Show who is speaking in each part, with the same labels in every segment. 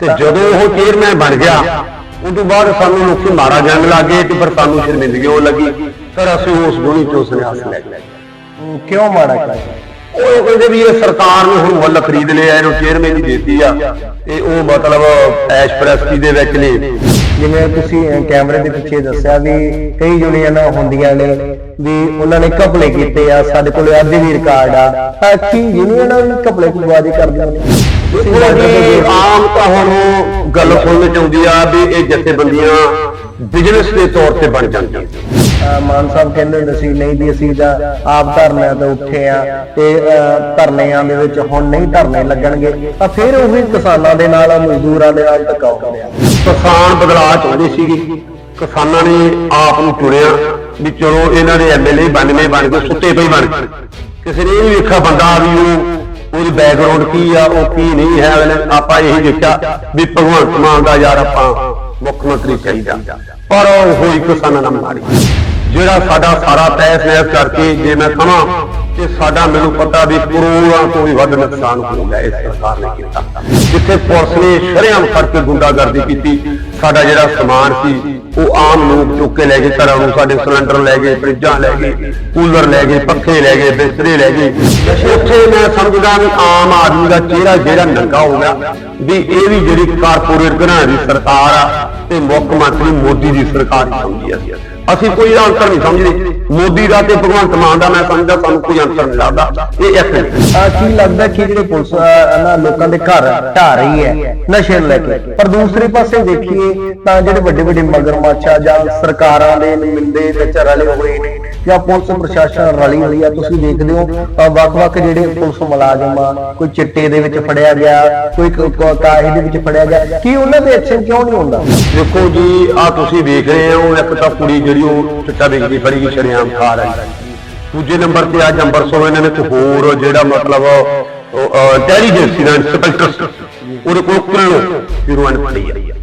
Speaker 1: ਤੇ ਜਦੋਂ ਉਹ ਚੇਅਰਮੈਨ ਬਣ ਗਿਆ ਉਸ ਤੋਂ ਬਾਅਦ ਸਾਨੂੰ ਲੋਕੀ ਮਾਰਾ ਜੰਗ ਲੱਗੇ ਤੇ ਫਿਰ ਸਾਨੂੰ ਸ਼ਰਮਿੰਦਗੀ ਹੋਣ ਲੱਗੀ। ਫਿਰ ਅਸੀਂ ਉਸ ਗੁਣੀ ਚੋਂ ਸੰਨਿਆਸ ਲੈ ਗਏ
Speaker 2: ਹਮ, ਕਿਉਂ ਮਾੜਾ ਕੀਤਾ
Speaker 1: ਉਹ ਕਹਿੰਦੇ ਵੀ ਇਹ ਸਰਕਾਰ ਨੇ ਹੁਣ ਮੁੱਲ ਖਰੀਦ ਲਿਆ ਇਹਨੂੰ ਚੇਅਰਮੈਨ ਹੀ ਦੇਤੀ ਆ। ਤੇ ਉਹ ਮਤਲਬ ਐਸ਼ ਪ੍ਰਸਤੀ ਦੇ ਵਿੱਚ ਨੇ।
Speaker 2: ਜਿਵੇਂ ਤੁਸੀਂ ਅਹ, ਕੈਮਰੇ ਦੇ ਪਿੱਛੇ ਦੱਸਿਆ ਵੀ ਕਈ ਯੂਨੀਅਨਾਂ ਹੁੰਦੀਆਂ ਨੇ ਵੀ ਉਹਨਾਂ ਨੇ ਕਪਲੇ ਕੀਤੇ ਆ ਸਾਡੇ ਕੋਲ ਅੱਜ ਵੀ ਰਿਕਾਰਡ ਆ। ਤਾਂ ਕੀ ਯੂਨੀਅਨਾਂ ਵੀ ਕਪਲੇ ਕੁਬਾਜੀ ਕਰਦੀਆਂ ਨੇ?
Speaker 1: ਦੇਖੋ ਜੀ ਆਮ ਤਾਂ ਹੁਣ ਗੱਲ ਸੁਣਨ ਚ ਆਉਂਦੀ ਆ ਵੀ ਇਹ ਜਥੇਬੰਦੀਆਂ ਬਿਜ਼ਨਸ ਦੇ ਤੌਰ ਤੇ ਬਣ ਜਾਂਦੀਆਂ।
Speaker 2: ਅਹ, ਮਾਨ ਸਾਹਿਬ ਕਹਿੰਦੇ ਹੁੰਦੇ ਸੀ ਨਹੀਂ ਵੀ ਅਸੀਂ ਤਾਂ ਆਪ ਧਰਨਿਆਂ ਤੇ ਉੱਠੇ ਆ ਤੇ ਅਹ, ਧਰਨਿਆਂ ਦੇ ਵਿੱਚ ਹੁਣ ਨਹੀਂ ਧਰਨੇ ਲੱਗਣਗੇ। ਤਾਂ ਫਿਰ ਉਹੀ ਕਿਸਾਨਾਂ ਦੇ ਨਾਲ ਮਜ਼ਦੂਰਾਂ ਦੇ ਨਾਲ ਹੋ ਰਿਹਾ
Speaker 1: ਕਿਸਾਨ ਬਦਲਾਅ ਚਾਹੁੰਦੇ ਸੀਗੇ। ਕਿਸਾਨਾਂ ਨੇ ਆਪ ਨੂੰ ਚੁਣਿਆ ਵੀ ਚਲੋ ਇਹਨਾਂ ਦੇ ਐਮਐਲਏ ਬਣਵੇਂ ਬਣ ਕੇ ਸੁੱਤੇ ਪਈ ਬਣ ਗਏ। ਕਿਸੇ ਨੇ ਇਹ ਨਹੀਂ ਵੇਖਿਆ ਬੰਦਾ ਵੀ ਉਹ ਉਹਦੀ ਬੈਕਗ੍ਰਾਉਂਡ ਕੀ ਆ, ਉਹ ਕੀ ਨਹੀਂ ਹੈ ਅਗਲੇ ਆਪਾਂ ਇਹੀ ਦੇਖਿਆ ਵੀ ਭਗਵੰਤ ਮਾਨ ਦਾ ਯਾਰ ਆਪਾਂ ਮੁੱਖ ਮੰਤਰੀ ਚਾਹੀਦਾ। ਪਰ ਉਹ ਹੋਈ ਕਿਸਾਨਾਂ ਨਾਲ ਮਾੜੀ। ਜਿਹੜਾ ਸਾਡਾ ਸਾਰਾ ਤੈਸ ਨੈਸ ਕਰਕੇ ਜੇ ਮੈਂ ਕਹਾਂ ਕਿ ਸਾਡਾ ਮੈਨੂੰ ਪਤਾ ਵੀ ਕਰੋੜਾਂ ਤੋਂ ਵੀ ਵੱਧ ਨੁਕਸਾਨ ਹੋ ਗਿਆ ਇਸ ਸਰਕਾਰ ਨੇ ਕੀਤਾ। ਜਿੱਥੇ ਪੁਲਿਸ ਨੇ ਸ਼ਰੇਆਮ ਕਰਕੇ ਗੁੰਡਾਗਰਦੀ ਕੀਤੀ, ਸਾਡਾ ਜਿਹੜਾ ਸਮਾਨ ਸੀ, ਉਹ ਆਮ ਲੋਕ ਚੁੱਕ ਕੇ ਲੈ ਗਏ, ਘਰਾਂ ਨੂੰ ਸਾਡੇ ਸਿਲੰਡਰ ਲੈ ਗਏ, ਫਰਿੱਜਾਂ ਲੈ ਗਏ, ਕੂਲਰ ਲੈ ਗਏ, ਪੱਖੇ ਲੈ ਗਏ, ਬਿਸਤਰੇ ਲੈ ਗਏ। ਉੱਥੇ ਮੈਂ ਸਮਝਦਾ ਵੀ ਆਮ ਆਦਮੀ ਦਾ ਚਿਹਰਾ ਜਿਹੜਾ ਨੰਗਾ ਹੋ ਗਿਆ, ਵੀ ਇਹ ਵੀ ਜਿਹੜੀ ਕਾਰਪੋਰੇਟ ਘਰਾਂ ਦੀ ਸਰਕਾਰ ਆ, ਤੇ ਮੁੱਖ ਮੰਤਰੀ ਮੋਦੀ ਦੀ ਸਰਕਾਰ ਹੀ ਸਮਝੀ ਅਸੀਂ ਅਸੀਂ ਕੋਈ ਅੰਤਰ ਨਹੀਂ ਸਮਝਦੇ। ਮੋਦੀ ਦਾ ਤੇ ਭਗਵੰਤ ਮਾਨ ਦਾ ਮੈਂ ਸਮਝਦਾ ਸਾਨੂੰ ਕੋਈ ਅੰਤਰ ਨਹੀਂ ਲੱਗਦਾ। ਇਹ ਇੱਕ
Speaker 2: ਕੀ ਲੱਗਦਾ ਕਿ ਜਿਹੜੇ ਪੁਲਿਸ ਆ, ਨਾ ਲੋਕਾਂ ਦੇ ਘਰ ਢਾ ਰਹੀ ਹੈ ਨਸ਼ੇ ਲੈ ਕੇ। ਪਰ ਦੂਸਰੇ ਪਾਸੇ ਦੇਖੀਏ ਤਾਂ ਜਿਹੜੇ ਵੱਡੇ ਵੱਡੇ ਮਗਰਮੱਛਾ ਜਾਂ ਸਰਕਾਰਾਂ ਦੇ ਨਿੰਦੇ ਵਿੱਚ ਰਲੇ ਹੋਏ ਨੇ ਜਾਂ ਪੁਲਿਸ ਪ੍ਰਸ਼ਾਸਨ ਰਲੀ ਹੋਈ ਆ ਤੁਸੀਂ ਦੇਖਦੇ ਹੋ ਤਾਂ ਵੱਖ-ਵੱਖ ਜਿਹੜੇ ਪੁਲਿਸ ਮੁਲਾਜ਼ਮ ਆ ਕੋਈ ਚਿੱਟੇ ਦੇ ਵਿੱਚ ਫੜਿਆ ਗਿਆ ਕੋਈ ਕਾਹੇ ਦੇ ਵਿੱਚ ਫੜਿਆ ਗਿਆ ਕੀ ਉਹਨਾਂ ਦੇ ਐਕਸ਼ਨ ਕਿਉਂ ਨਹੀਂ ਹੁੰਦਾ?
Speaker 1: ਦੇਖੋ ਜੀ ਆ ਤੁਸੀਂ ਵੇਖ ਰਹੇ ਹੋ ਇੱਕ ਤਾਂ ਕੁੜੀ ਜਿਹੜੀ ਉਹ ਚਿੱਟਾ ਵੇਚਦੀ ਫੜੀ ਗਈ, ਸ਼ਰੇਆਮ ਖਾ ਰਹੀ। ਦੂਜੇ ਨੰਬਰ ਤੇ ਅੱਜ ਅੰਮ੍ਰਿਤਸਰੋਂ ਇਹਨਾਂ ਨੇ ਇੱਕ ਹੋਰ ਜਿਹੜਾ ਮਤਲਬ ਇੰਟੈਲੀਜੈਂਸ ਦਾ ਇੰਸਪੈਕਟਰ ਉਹਦੇ ਕੋਲ ਕਿਲੋ ਹੀਰੋਇਨ ਫੜੀ ਆ।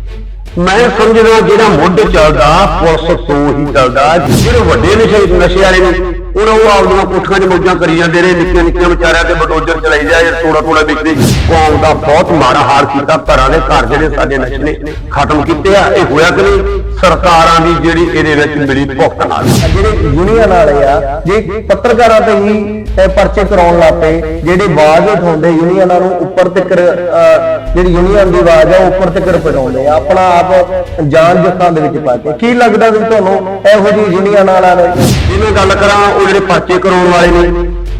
Speaker 1: ਮੈਂ ਸਮਝਦਾ ਜਿਹੜਾ ਮੁੱਢ ਚੱਲਦਾ, ਪੁਲਿਸ ਤੋਂ ਹੀ ਚੱਲਦਾ, ਜਿਹੜੇ ਵੱਡੇ ਨਸ਼ੇ ਨਸ਼ੇ ਵਾਲੇ ਨੇ ਉਹਨਾਂ ਉਹ ਆਪਦੀਆਂ ਕੋਠੀਆਂ 'ਚ ਮੌਜਾਂ ਕਰੀ ਜਾਂਦੇ ਨੇ ਨਿੱਕੀਆਂ ਨਿੱਕੀਆਂ ਵਿਚਾਰਿਆਂ ਤੇ ਬਟੋਜਰ ਚਲਾਈ ਜਾਏ ਥੋੜਾ ਥੋੜਾ ਵਿਕਦੇ ਕੌਮ ਦਾ ਬਹੁਤ ਮਾੜਾ ਹਾਲ ਕੀਤਾ ਘਰਾਂ ਦੇ ਘਰ ਜਿਹੜੇ ਸਾਡੇ ਨਸ਼ੇ ਨੇ ਖਤਮ ਕੀਤੇ ਆ ਇਹ ਹੋਇਆ ਕਿ ਨਹੀਂ? ਸਰਕਾਰਾਂ ਦੀ ਜਿਹੜੀ ਇਹਦੇ ਵਿੱਚ ਮਿਲੀ ਭੁਗਤ ਨਾਲ।
Speaker 2: ਜਿਹੜੇ ਯੂਨੀਅਨ ਵਾਲੇ ਆ ਜੇ ਪੱਤਰਕਾਰਾਂ ਤੇ ਹੀ ਪਰਚੇ ਕਰਾਉਣ ਲੱਪੇ ਜਿਹੜੇ ਆਵਾਜ਼ ਉਠਾਉਂਦੇ ਯੂਨੀਅਨਾਂ ਨੂੰ ਉੱਪਰ ਤੱਕ ਜਿਹੜੀ ਯੂਨੀਅਨ ਦੀ ਆਵਾਜ਼ ਆ ਉੱਪਰ ਤੱਕ ਪਹੁੰਚਾਉਂਦੇ ਆ ਆਪਣਾ ਆਪ ਜਾਨ ਜੱਤਾਂ ਦੇ ਵਿੱਚ ਪਾ ਕੇ। ਕੀ ਲੱਗਦਾ ਵੀ ਤੁਹਾਨੂੰ ਇਹੋ ਜਿਹੀ ਯੂਨੀਅਨ ਵਾਲਿਆਂ ਨੇ?
Speaker 1: ਜੇ ਮੈਂ ਗੱਲ ਕਰਾਂ ਉਹ ਜਿਹੜੇ ਪਰਚੇ ਕਰਾਉਣ ਵਾਲੇ ਨੇ,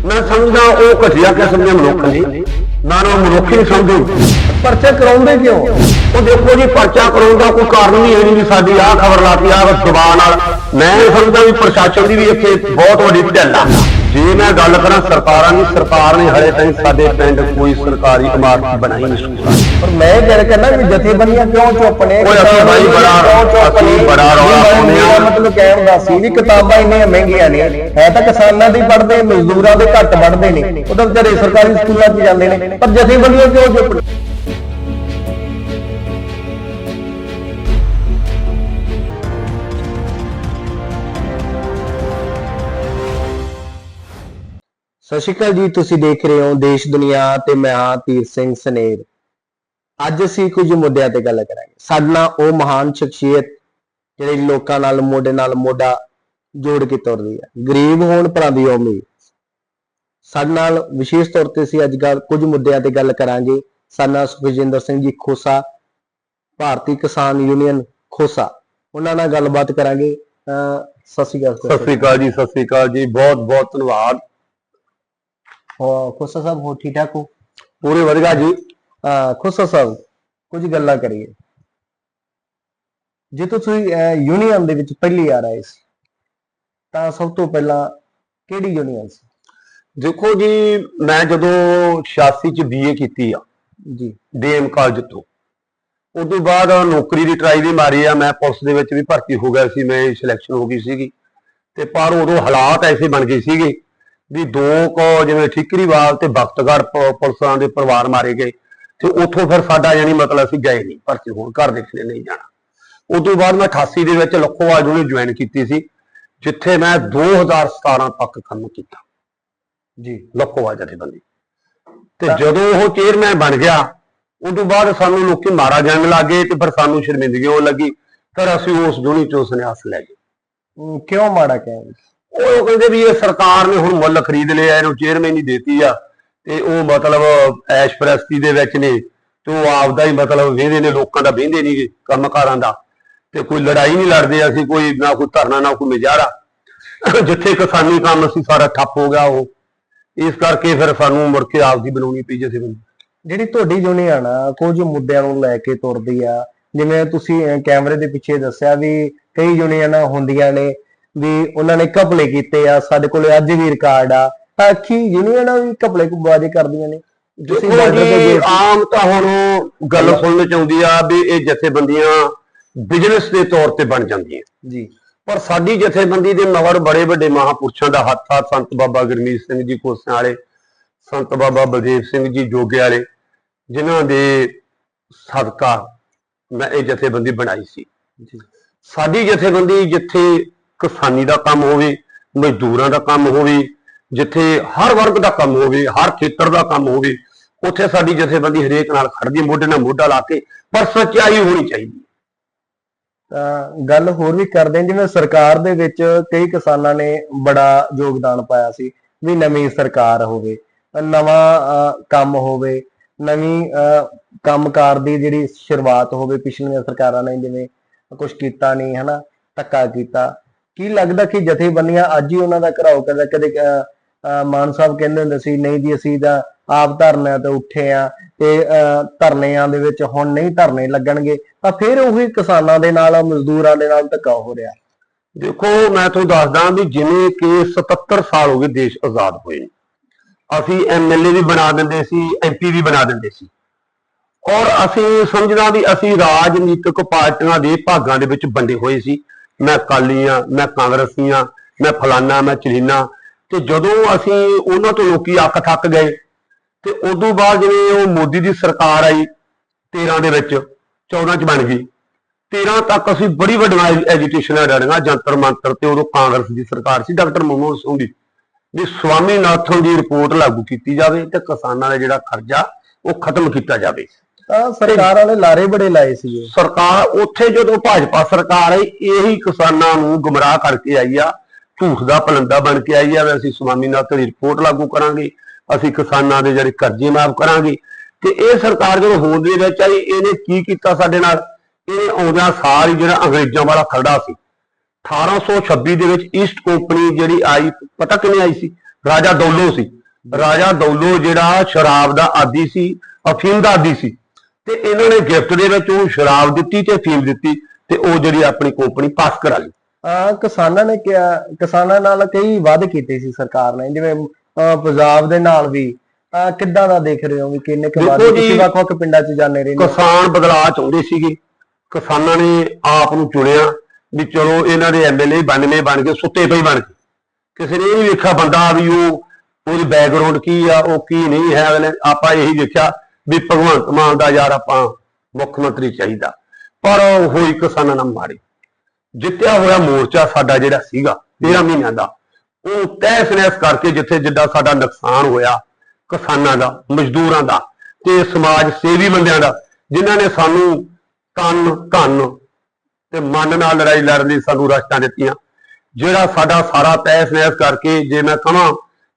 Speaker 1: ਮੈਂ ਸਮਝਦਾ ਉਹ ਘਟੀਆ ਕਿਸਮ ਦੇ ਮਨੁੱਖ ਨੇ, ਨਾ ਨਾ ਮਨੁੱਖ ਹੀ ਨਹੀਂ
Speaker 2: ਪਰਚੇ ਕਰਾਉਂਦੇ ਕਿਉਂ?
Speaker 1: ਉਹ ਦੇਖੋ ਜੀ, ਪਰਚਾ ਕਰਾਉਣ ਦਾ ਕੋਈ ਕਾਰਨ ਵੀ ਹੈ ਨਹੀਂ ਵੀ ਸਾਡੀ ਆਹ ਖਬਰ ਲਾਤੀ, ਆਹ ਜ਼ਬਾਨ ਨਾਲ ਮੈਂ ਸਮਝਦਾ ਵੀ ਪ੍ਰਸ਼ਾਸਨ ਦੀ ਵੀ ਇੱਥੇ ਬਹੁਤ ਵੱਡੀ ਢਿੱਲ ਆ ਜੇ ਮੈਂ ਗੱਲ ਕਰਾਂ ਸਰਕਾਰਾਂ ਦੀ ਸਰਕਾਰ ਨੇ ਹਲੇ ਤਾਈਂ ਸਾਡੇ ਪਿੰਡ ਕੋਈ ਸਰਕਾਰੀ ਇਮਾਰਤ ਬਣਾਈ ਨਹੀਂ
Speaker 2: ਪਰ ਮੈਂ ਇਹ ਕਹਿ ਕਹਿੰਦਾ ਵੀ ਜਥੇਬੰਦੀਆਂ ਕਿਉਂ ਚੁੱਪ ਨੇ
Speaker 1: ਓਏ ਅਸੀਂ ਬਾਈ ਬੜਾ-
Speaker 2: ਕਿਉਂ ਚੁੱਪ
Speaker 1: ਅਸੀਂ
Speaker 2: ਨੇ?
Speaker 1: ਬੜਾ ਰੌਲਾ
Speaker 2: ਵੀ
Speaker 1: ਪਾਉਂਦੇ ਹਾਂ।
Speaker 2: ਮਤਲਬ ਕਹਿਣ ਦਾ ਸੀ ਵੀ ਕਿਤਾਬਾਂ ਇੰਨੀਆਂ ਮਹਿੰਗੀਆਂ ਨੇ ਹੈ ਤਾਂ ਕਿਸਾਨਾਂ ਦੀ ਪੜ੍ਹਦੇ ਮਜ਼ਦੂਰਾਂ ਦੇ ਘੱਟ ਪੜ੍ਹਦੇ ਨੇ ਉਹ ਤਾਂ ਵਿਚਾਰੇ ਸਰਕਾਰੀ ਸਕੂਲਾਂ 'ਚ ਜਾਂਦੇ ਨੇ ਪਰ ਜਥੇਬੰਦੀਆਂ ਕਿਉਂ ਚੁੱਪ ਨੇ ਸਤਿ ਸ਼੍ਰੀ ਅਕਾਲ ਜੀ, ਤੁਸੀਂ ਦੇਖ ਰਹੇ ਹੋ ਦੇਸ਼, ਦੁਨੀਆ ਤੇ ਮੈਂ ਹਾਂ ਤੀਰ ਸਿੰਘ ਸਨੇਰ। ਅੱਜ ਅਸੀਂ ਕੁਝ ਮੁੱਦਿਆਂ ਤੇ ਗੱਲ ਕਰਾਂਗੇ। ਸਾਡੇ ਨਾਲ ਉਹ ਮਹਾਨ ਸ਼ਖਸੀਅਤ ਜਿਹੜੇ ਲੋਕਾਂ ਨਾਲ, ਮੋਢੇ ਨਾਲ ਮੋਢਾ ਜੋੜ ਕੇ ਤੁਰਦੀ ਹੈ। ਗਰੀਬ ਹੋਣ ਭਰਾਂ ਦੀ ਉਮੀਦ। ਸਾਡੇ ਨਾਲ ਵਿਸ਼ੇਸ਼ ਤੌਰ ਤੇ ਅਸੀਂ ਅੱਜ ਕੱਲ੍ਹ ਕੁਝ ਮੁੱਦਿਆਂ ਤੇ ਗੱਲ ਕਰਾਂਗੇ। ਸਾਡੇ ਸੁਖਜਿੰਦਰ ਸਿੰਘ ਜੀ ਖੋਸਾ, ਭਾਰਤੀ ਕਿਸਾਨ ਯੂਨੀਅਨ ਖੋਸਾ। ਉਹਨਾਂ ਨਾਲ ਗੱਲਬਾਤ ਕਰਾਂਗੇ। ਅਹ ਸਤਿ ਸ਼੍ਰੀ ਅਕਾਲ
Speaker 1: ਸਤਿ ਸ੍ਰੀ ਅਕਾਲ ਜੀ, ਸਤਿ ਸ੍ਰੀ ਅਕਾਲ ਜੀ। ਬਹੁਤ ਬਹੁਤ ਧੰਨਵਾਦ।
Speaker 2: ਖੋਸਾ ਸਾਹਿਬ ਹੋ ਠੀਕ ਠਾਕ ਹੋ
Speaker 1: ਪੂਰੇ ਵਧੀਆ ਜੀ
Speaker 2: ਖੋਸਾ ਸਾਹਿਬ ਕੁਝ ਗੱਲਾਂ ਕਰੀਏ ਜੇ ਤੁਸੀਂ ਯੂਨੀਅਨ ਦੇ ਵਿੱਚ ਪਹਿਲੀ ਆ ਰਹੇ ਸੀ ਤਾਂ ਸਭ ਤੋਂ ਪਹਿਲਾਂ ਕਿਹੜੀ ਯੂਨੀਅਨ ਸੀ
Speaker 1: ਦੇਖੋ ਜੀ ਮੈਂ ਜਦੋਂ 86 ਚ ਬੀਏ ਕੀਤੀ ਆ
Speaker 2: ਜੀ
Speaker 1: ਡੀਐਮ ਕਾਲਜ ਤੋਂ ਉਸ ਤੋਂ ਬਾਅਦ ਨੌਕਰੀ ਦੀ ਟਰਾਈ ਵੀ ਮਾਰੀ ਆ ਮੈਂ ਪੁਲਿਸ ਦੇ ਵਿੱਚ ਵੀ ਭਰਤੀ ਹੋ ਗਿਆ ਸੀ ਮੈਂ ਸਿਲੈਕਸ਼ਨ ਹੋ ਗਈ ਸੀਗੀ ਤੇ ਪਰ ਉਦੋਂ ਹਾਲਾਤ ਐਸੇ ਬਣ ਗਏ ਸੀਗੇ ਵੀ ਦੋ ਕੋ ਜਿਵੇਂ ਠੀਕਰੀਵਾਲ ਤੇ ਬਖਤਗੜ੍ਹ ਪ- ਪੁਲਿਸਾਂ ਦੇ ਪਰਿਵਾਰ ਮਾਰੇ ਗਏ ਤੇ ਉੱਥੋਂ ਫਿਰ ਸਾਡਾ ਯਾਨੀ ਮਤਲਬ ਅਸੀਂ ਗਏ ਨਹੀਂ ਭਰਤੀ ਹੋਣ ਘਰ ਦੇ ਕਿਸੇ ਨੇ ਨਹੀਂ ਜਾਣਾ। ਉਸ ਤੋਂ ਬਾਅਦ ਮੈਂ 88 ਦੇ ਵਿੱਚ ਲੱਖੋਵਾਲ ਨੂੰ ਜੁਆਇਨ ਕੀਤੀ ਸੀ ਜਿੱਥੇ ਮੈਂ 2017 ਤੱਕ ਕੰਮ ਕੀਤਾ।
Speaker 2: ਜੀ
Speaker 1: ਲੱਖੋਵਾਲ ਜਥੇਬੰਦੀ। ਤੇ ਜਦੋਂ ਉਹ ਚੇਅਰਮੈਨ ਬਣ ਗਿਆ ਉਦੋਂ ਬਾਅਦ ਸਾਨੂੰ ਲੋਕੀ ਮਾਰਾ ਜੰਗ ਲੱਗੇ ਤੇ ਫਿਰ ਸਾਨੂੰ ਸ਼ਰਮਿੰਦਗੀ ਹੋਣ ਲੱਗੀ ਫਿਰ ਅਸੀਂ ਉਸ ਦੁਨੀ ਚੋਂ ਸੰਨਿਆਸ ਲੈ ਗਏ।
Speaker 2: ਕਿਉਂ ਮਾੜਾ ਕਹਿੰਦੇ
Speaker 1: ਉਹ ਕਹਿੰਦੇ ਵੀ ਇਹ ਸਰਕਾਰ ਨੇ ਹੁਣ ਮੁੱਲ ਖਰੀਦ ਲਿਆ, ਇਹਨੂੰ ਚੇਅਰਮੈਨ ਹੀ ਦੇਤੀ ਆ। ਤੇ ਉਹ ਮਤਲਬ ਐਸ਼ ਪ੍ਰਸਤੀ ਦੇ ਵਿੱਚ ਨੇ, ਤੇ ਉਹ ਆਪਦਾ ਹੀ ਮਤਲਬ ਵੇਂਦੇ ਨੇ, ਲੋਕਾਂ ਦਾ ਵੇਂਦੇ ਨਹੀਂ ਕੰਮਕਾਰਾਂ ਦਾ। ਤੇ ਕੋਈ ਲੜਾਈ ਨਹੀਂ ਲੜਦੇ ਅਸੀਂ, ਕੋਈ ਨਾ ਕੋਈ ਧਰਨਾ, ਨਾ ਕੋਈ ਮੁਜ਼ਾਹਰਾ ਜਿੱਥੇ ਕਿਸਾਨੀ ਕੰਮ ਸੀ, ਸਾਰਾ ਠੱਪ ਹੋ ਗਿਆ ਉਹ। ਇਸ ਕਰਕੇ ਫਿਰ ਸਾਨੂੰ ਮੁੜ ਕੇ ਆਪਦੀ ਬਣਾਉਣੀ ਪਈ ਜਥੇਬੰਦੀ
Speaker 2: ਜਿਹੜੀ ਤੁਹਾਡੀ ਯੂਨੀਅਨ ਆ ਕੁਝ ਮੁੱਦਿਆਂ ਨੂੰ ਲੈ ਕੇ ਤੁਰਦੀ ਆ। ਜਿਵੇਂ ਤੁਸੀਂ ਕੈਮਰੇ ਦੇ ਪਿੱਛੇ ਦੱਸਿਆ ਵੀ ਕਈ ਯੂਨੀਅਨਾਂ ਹੁੰਦੀਆਂ ਨੇ ਵੀ ਉਹਨਾਂ ਨੇ ਘਪਲੇ ਕੀਤੇ ਆ ਸਾਡੇ ਕੋਲ ਅੱਜ ਵੀ ਰਿਕਾਰਡ ਆ। ਕੀ ਯੂਨੀਅਨਾਂ ਵੀ ਘਪਲੇ ਕੁਬਾਜ਼ੇ ਕਰਦੀਆਂ ਨੇ ਤੁਸੀਂ।
Speaker 1: ਆਮ ਤਾਂ ਹੁਣ ਗੱਲ ਸੁਣਨ ਚ ਆਉਂਦੀ ਆ ਵੀ ਇਹ ਜਥੇਬੰਦੀਆਂ ਬਿਜ਼ਨਸ ਦੇ ਤੌਰ ਤੇ ਬਣ ਜਾਂਦੀਆਂ।
Speaker 2: ਜੀ।
Speaker 1: ਪਰ ਸਾਡੀ ਜਥੇਬੰਦੀ ਦੇ ਮਗਰ ਬੜੇ ਵੱਡੇ ਮਹਾਪੁਰਸ਼ਾਂ ਦਾ ਹੱਥ ਆ ਸੰਤ ਬਾਬਾ ਗੁਰਮੀਤ ਸਿੰਘ ਜੀ ਕੋਸਿਆਂ ਵਾਲੇ ਸੰਤ ਬਾਬਾ ਬਲਦੇਵ ਸਿੰਘ ਜੀ ਜੋਗੇ ਵਾਲੇ ਜਿਨ੍ਹਾਂ ਦੇ ਸਦਕਾ ਮੈਂ ਇਹ ਜਥੇਬੰਦੀ ਬਣਾਈ ਸੀ।
Speaker 2: ਜੀ।
Speaker 1: ਸਾਡੀ ਜਥੇਬੰਦੀ ਜਿੱਥੇ ਕਿਸਾਨੀ ਦਾ ਕੰਮ ਹੋਵੇ ਮਜ਼ਦੂਰਾਂ ਦਾ ਕੰਮ ਹੋਵੇ ਜਿੱਥੇ ਹਰ ਵਰਗ ਦਾ ਕੰਮ ਹੋਵੇ ਹਰ ਖੇਤਰ ਦਾ ਕੰਮ ਹੋਵੇ ਉੱਥੇ ਸਾਡੀ ਜਥੇਬੰਦੀ ਹਰੇਕ ਨਾਲ ਖੜਦੀ ਮੋਢੇ ਨਾਲ ਮੋਢਾ ਲਾ ਕੇ ਪਰ ਸੱਚਾਈ ਹੋਣੀ ਚਾਹੀਦੀ
Speaker 2: ਤਾਂ ਗੱਲ ਹੋਰ ਵੀ ਕਰਦੇ ਜਿਵੇਂ ਸਰਕਾਰ ਦੇ ਵਿੱਚ ਕਈ ਕਿਸਾਨਾਂ ਨੇ ਬੜਾ ਯੋਗਦਾਨ ਪਾਇਆ ਸੀ ਵੀ ਨਵੀਂ ਸਰਕਾਰ ਹੋਵੇ ਨਵਾਂ ਕੰਮ ਹੋਵੇ ਨਵੀਂ ਅਹ, ਕੰਮਕਾਰ ਦੀ ਜਿਹੜੀ ਸ਼ੁਰੂਆਤ ਹੋਵੇ ਪਿਛਲੀਆਂ ਸਰਕਾਰਾਂ ਨੇ ਜਿਵੇਂ ਕੁਝ ਕੀਤਾ ਨਹੀਂ ਹਨਾ ਧੱਕਾ ਕੀਤਾ ਕੀ ਲੱਗਦਾ ਕਿ ਜਥੇਬੰਦੀਆਂ ਅੱਜ ਹੀ ਉਹਨਾਂ ਦਾ ਘਰਾਓ ਕਰਦਾ? ਕਦੇ ਮਾਨ ਸਾਹਿਬ ਕਹਿੰਦੇ ਹੁੰਦੇ ਸੀ, ਨਹੀਂ ਜੀ, ਅਸੀਂ ਤਾਂ ਆਪ ਧਰਨਿਆਂ ਤੇ ਉੱਠੇ ਆ ਤੇ ਧਰਨਿਆਂ ਦੇ ਵਿੱਚ ਹੁਣ ਨਹੀਂ ਧਰਨੇ ਲੱਗਣਗੇ। ਤਾਂ ਫਿਰ ਉਹੀ ਕਿਸਾਨਾਂ ਦੇ ਨਾਲ, ਮਜ਼ਦੂਰਾਂ ਦੇ ਨਾਲ ਧੱਕਾ ਹੋ ਰਿਹਾ।
Speaker 1: ਦੇਖੋ, ਮੈਂ ਤੁਹਾਨੂੰ ਦੱਸਦਾ ਵੀ ਜਿਵੇਂ ਕਿ 77 ਸਾਲ ਹੋ ਗਏ ਦੇਸ਼ ਆਜ਼ਾਦ ਹੋਏ। ਨੂੰ। ਅਸੀਂ ਐਮਐਲਏ ਵੀ ਬਣਾ ਦਿੰਦੇ ਸੀ ਐਮਪੀ ਵੀ ਬਣਾ ਦਿੰਦੇ ਸੀ। ਔਰ ਅਸੀਂ ਸਮਝਦਾ ਵੀ ਅਸੀਂ ਰਾਜਨੀਤਿਕ ਪਾਰਟੀਆਂ ਦੇ ਭਾਗਾਂ ਦੇ ਵਿੱਚ ਵੰਡੇ ਹੋਏ ਸੀ। ਮੈਂ ਅਕਾਲੀ ਆ, ਮੈਂ ਕਾਂਗਰਸੀ ਆ, ਮੈਂ ਫਲਾਨਾ, ਮੈਂ ਚਲੀਨਾ ਤੇ ਜਦੋਂ ਅਸੀਂ ਉਹਨਾਂ ਤੋਂ ਲੋਕੀ ਅੱਕ ਥੱਕ ਗਏ, ਤੇ ਉਦੋਂ ਬਾਅਦ ਜਿਵੇਂ ਉਹ ਮੋਦੀ ਦੀ ਸਰਕਾਰ ਆਈ 13 ਦੇ ਵਿੱਚ 14 ਚ ਬਣ ਗਈ। 13 ਤੱਕ ਅਸੀਂ ਬੜੀ ਵੱਡੀਆਂ ਐਜੀਟੇਸ਼ਨਾਂ ਲੜੀਆਂ ਜੰਤਰ ਮੰਤਰ ਤੇ ਉਦੋਂ ਕਾਂਗਰਸ ਦੀ ਸਰਕਾਰ ਸੀ, ਡਾਕਟਰ ਮਨਮੋਹਨ ਸਿੰਘ ਦੀ। ਵੀ ਸਵਾਮੀਨਾਥਨ ਦੀ ਰਿਪੋਰਟ ਲਾਗੂ ਕੀਤੀ ਜਾਵੇ ਤੇ ਕਿਸਾਨਾਂ ਦਾ ਜਿਹੜਾ ਖਰਚਾ ਉਹ ਖਤਮ ਕੀਤਾ ਜਾਵੇ।
Speaker 2: ਤਾਂ ਸਰਕਾਰ ਵਾਲੇ ਲਾਰੇ ਬੜੇ ਲਾਏ ਸੀਗੇ।
Speaker 1: ਸਰਕਾਰ, ਉੱਥੇ ਜਦੋਂ ਭਾਜਪਾ ਸਰਕਾਰ ਆਈ, ਇਹੀ ਕਿਸਾਨਾਂ ਨੂੰ ਗੁੰਮਰਾਹ ਕਰਕੇ ਆਈ ਆ। ਝੂਠ ਦਾ ਪਲੰਦਾ ਬਣ ਕੇ ਆਈ ਆ, ਵੀ ਅਸੀਂ ਸਵਾਮੀਨਾਥਨ ਦੀ ਰਿਪੋਰਟ ਲਾਗੂ ਕਰਾਂਗੇ, ਅਸੀਂ ਕਿਸਾਨਾਂ ਦੇ ਜਿਹੜੇ ਕਰਜ਼ੇ ਮਾਫ ਕਰਾਂਗੇ। ਤੇ ਇਹ ਸਰਕਾਰ ਜਦੋਂ ਹੋਂਦ ਦੇ ਵਿੱਚ ਆਈ, ਇਹਨੇ ਕੀ ਕੀਤਾ ਸਾਡੇ ਨਾਲ? ਇਹ ਆਉਂਦਿਆਂ ਸਾਲ ਹੀ ਜਿਹੜਾ ਅੰਗਰੇਜ਼ਾਂ ਵਾਲਾ ਖਰੜਾ ਸੀ 1826 ਦੇ ਵਿੱਚ ਈਸਟ ਕੰਪਨੀ ਜਿਹੜੀ ਆਈ, ਪਤਾ ਕਿਵੇਂ ਆਈ ਸੀ? ਰਾਜਾ ਦੌਲੋ ਸੀ। ਰਾਜਾ ਦੌਲੋ ਜਿਹੜਾ ਸ਼ਰਾਬ ਦਾ ਆਦੀ ਸੀ, ਅਫੀਮ ਦਾ ਆਦੀ ਸੀ। ਤੇ ਇਹਨਾਂ ਨੇ ਗਿਫਟ ਦੇ ਵਿੱਚ ਉਹ ਸ਼ਰਾਬ ਦਿੱਤੀ ਤੇ ਅਫੀਮ ਦਿੱਤੀ ਤੇ ਉਹ ਜਿਹੜੀ ਆਪਣੀ ਕੰਪਨੀ ਪਾਸ ਕਰਾ ਲਈ।
Speaker 2: ਆ ਕਿਸਾਨਾਂ ਨੇ ਕਿਹਾ ਕਿਸਾਨਾਂ ਨਾਲ ਕਈ ਵਾਅਦੇ ਕੀਤੇ ਸੀ ਸਰਕਾਰ ਨੇ ਜਿਵੇਂ ਪੰਜਾਬ ਦੇ ਨਾਲ ਵੀ ਆ ਕਿੱਦਾਂ ਦਾ ਦੇਖ ਰਹੇ ਹੋ ਵੀ ਕਿੰਨੇ ਕੁ ਵਾਅਦੇ? ਤੁਸੀਂ ਵੱਖ ਵੱਖ ਪਿੰਡਾਂ 'ਚ ਜਾਂਦੇ ਰਹੇ ਨੇ
Speaker 1: ਕਿਸਾਨ ਬਦਲਾਅ ਚਾਹੁੰਦੇ ਸੀਗੇ। ਕਿਸਾਨਾਂ ਨੇ ਆਪ ਨੂੰ ਚੁਣਿਆ ਵੀ ਚਲੋ ਇਹਨਾਂ ਦੇ ਐਮਐਲਏ ਬਣਵੇਂ ਬਣ ਕੇ ਸੁੱਤੇ ਪਈ ਬਣ ਕੇ। ਕਿਸੇ ਨੇ ਇਹ ਨਹੀਂ ਵੇਖਿਆ ਬੰਦਾ ਵੀ ਉਹ ਉਹਦੀ ਬੈਕਗ੍ਰਾਉਂਡ ਕੀ ਆ ਉਹ ਕੀ ਨਹੀਂ ਹੈ। ਅਗਲੇ ਆਪਾਂ ਇਹੀ ਦੇਖਿਆ ਵੀ ਭਗਵੰਤ ਮਾਨ ਦਾ ਯਾਰ ਆਪਾਂ ਮੁੱਖ ਮੰਤਰੀ ਚਾਹੀਦਾ। ਪਰ ਉਹ ਹੋਈ ਕਿਸਾਨਾਂ ਨਾਲ ਮਾਰੀ ਜਿੱਤਿਆ ਹੋਇਆ ਮੋਰਚਾ ਸਾਡਾ ਜਿਹੜਾ ਸੀਗਾ 13 ਮਹੀਨਿਆਂ ਦਾ ਉਹ ਤਹਿਸ ਨਹਿਸ ਕਰਕੇ ਜਿੱਥੇ ਜਿੱਦਾਂ ਸਾਡਾ ਨੁਕਸਾਨ ਹੋਇਆ ਕਿਸਾਨਾਂ ਦਾ ਮਜ਼ਦੂਰਾਂ ਦਾ ਤੇ ਸਮਾਜ ਸੇਵੀ ਬੰਦਿਆਂ ਦਾ ਜਿਨ੍ਹਾਂ ਨੇ ਸਾਨੂੰ ਤਨ ਧਨ ਤੇ ਮਨ ਨਾਲ ਲੜਾਈ ਲੜਨ ਦੀ ਸਾਨੂੰ ਰਸਤਾਂ ਦਿੱਤੀਆਂ। ਜਿਹੜਾ ਸਾਡਾ ਸਾਰਾ ਤਹਿਸ ਨਹਿਸ ਕਰਕੇ ਜੇ ਮੈਂ ਕਹਾਂ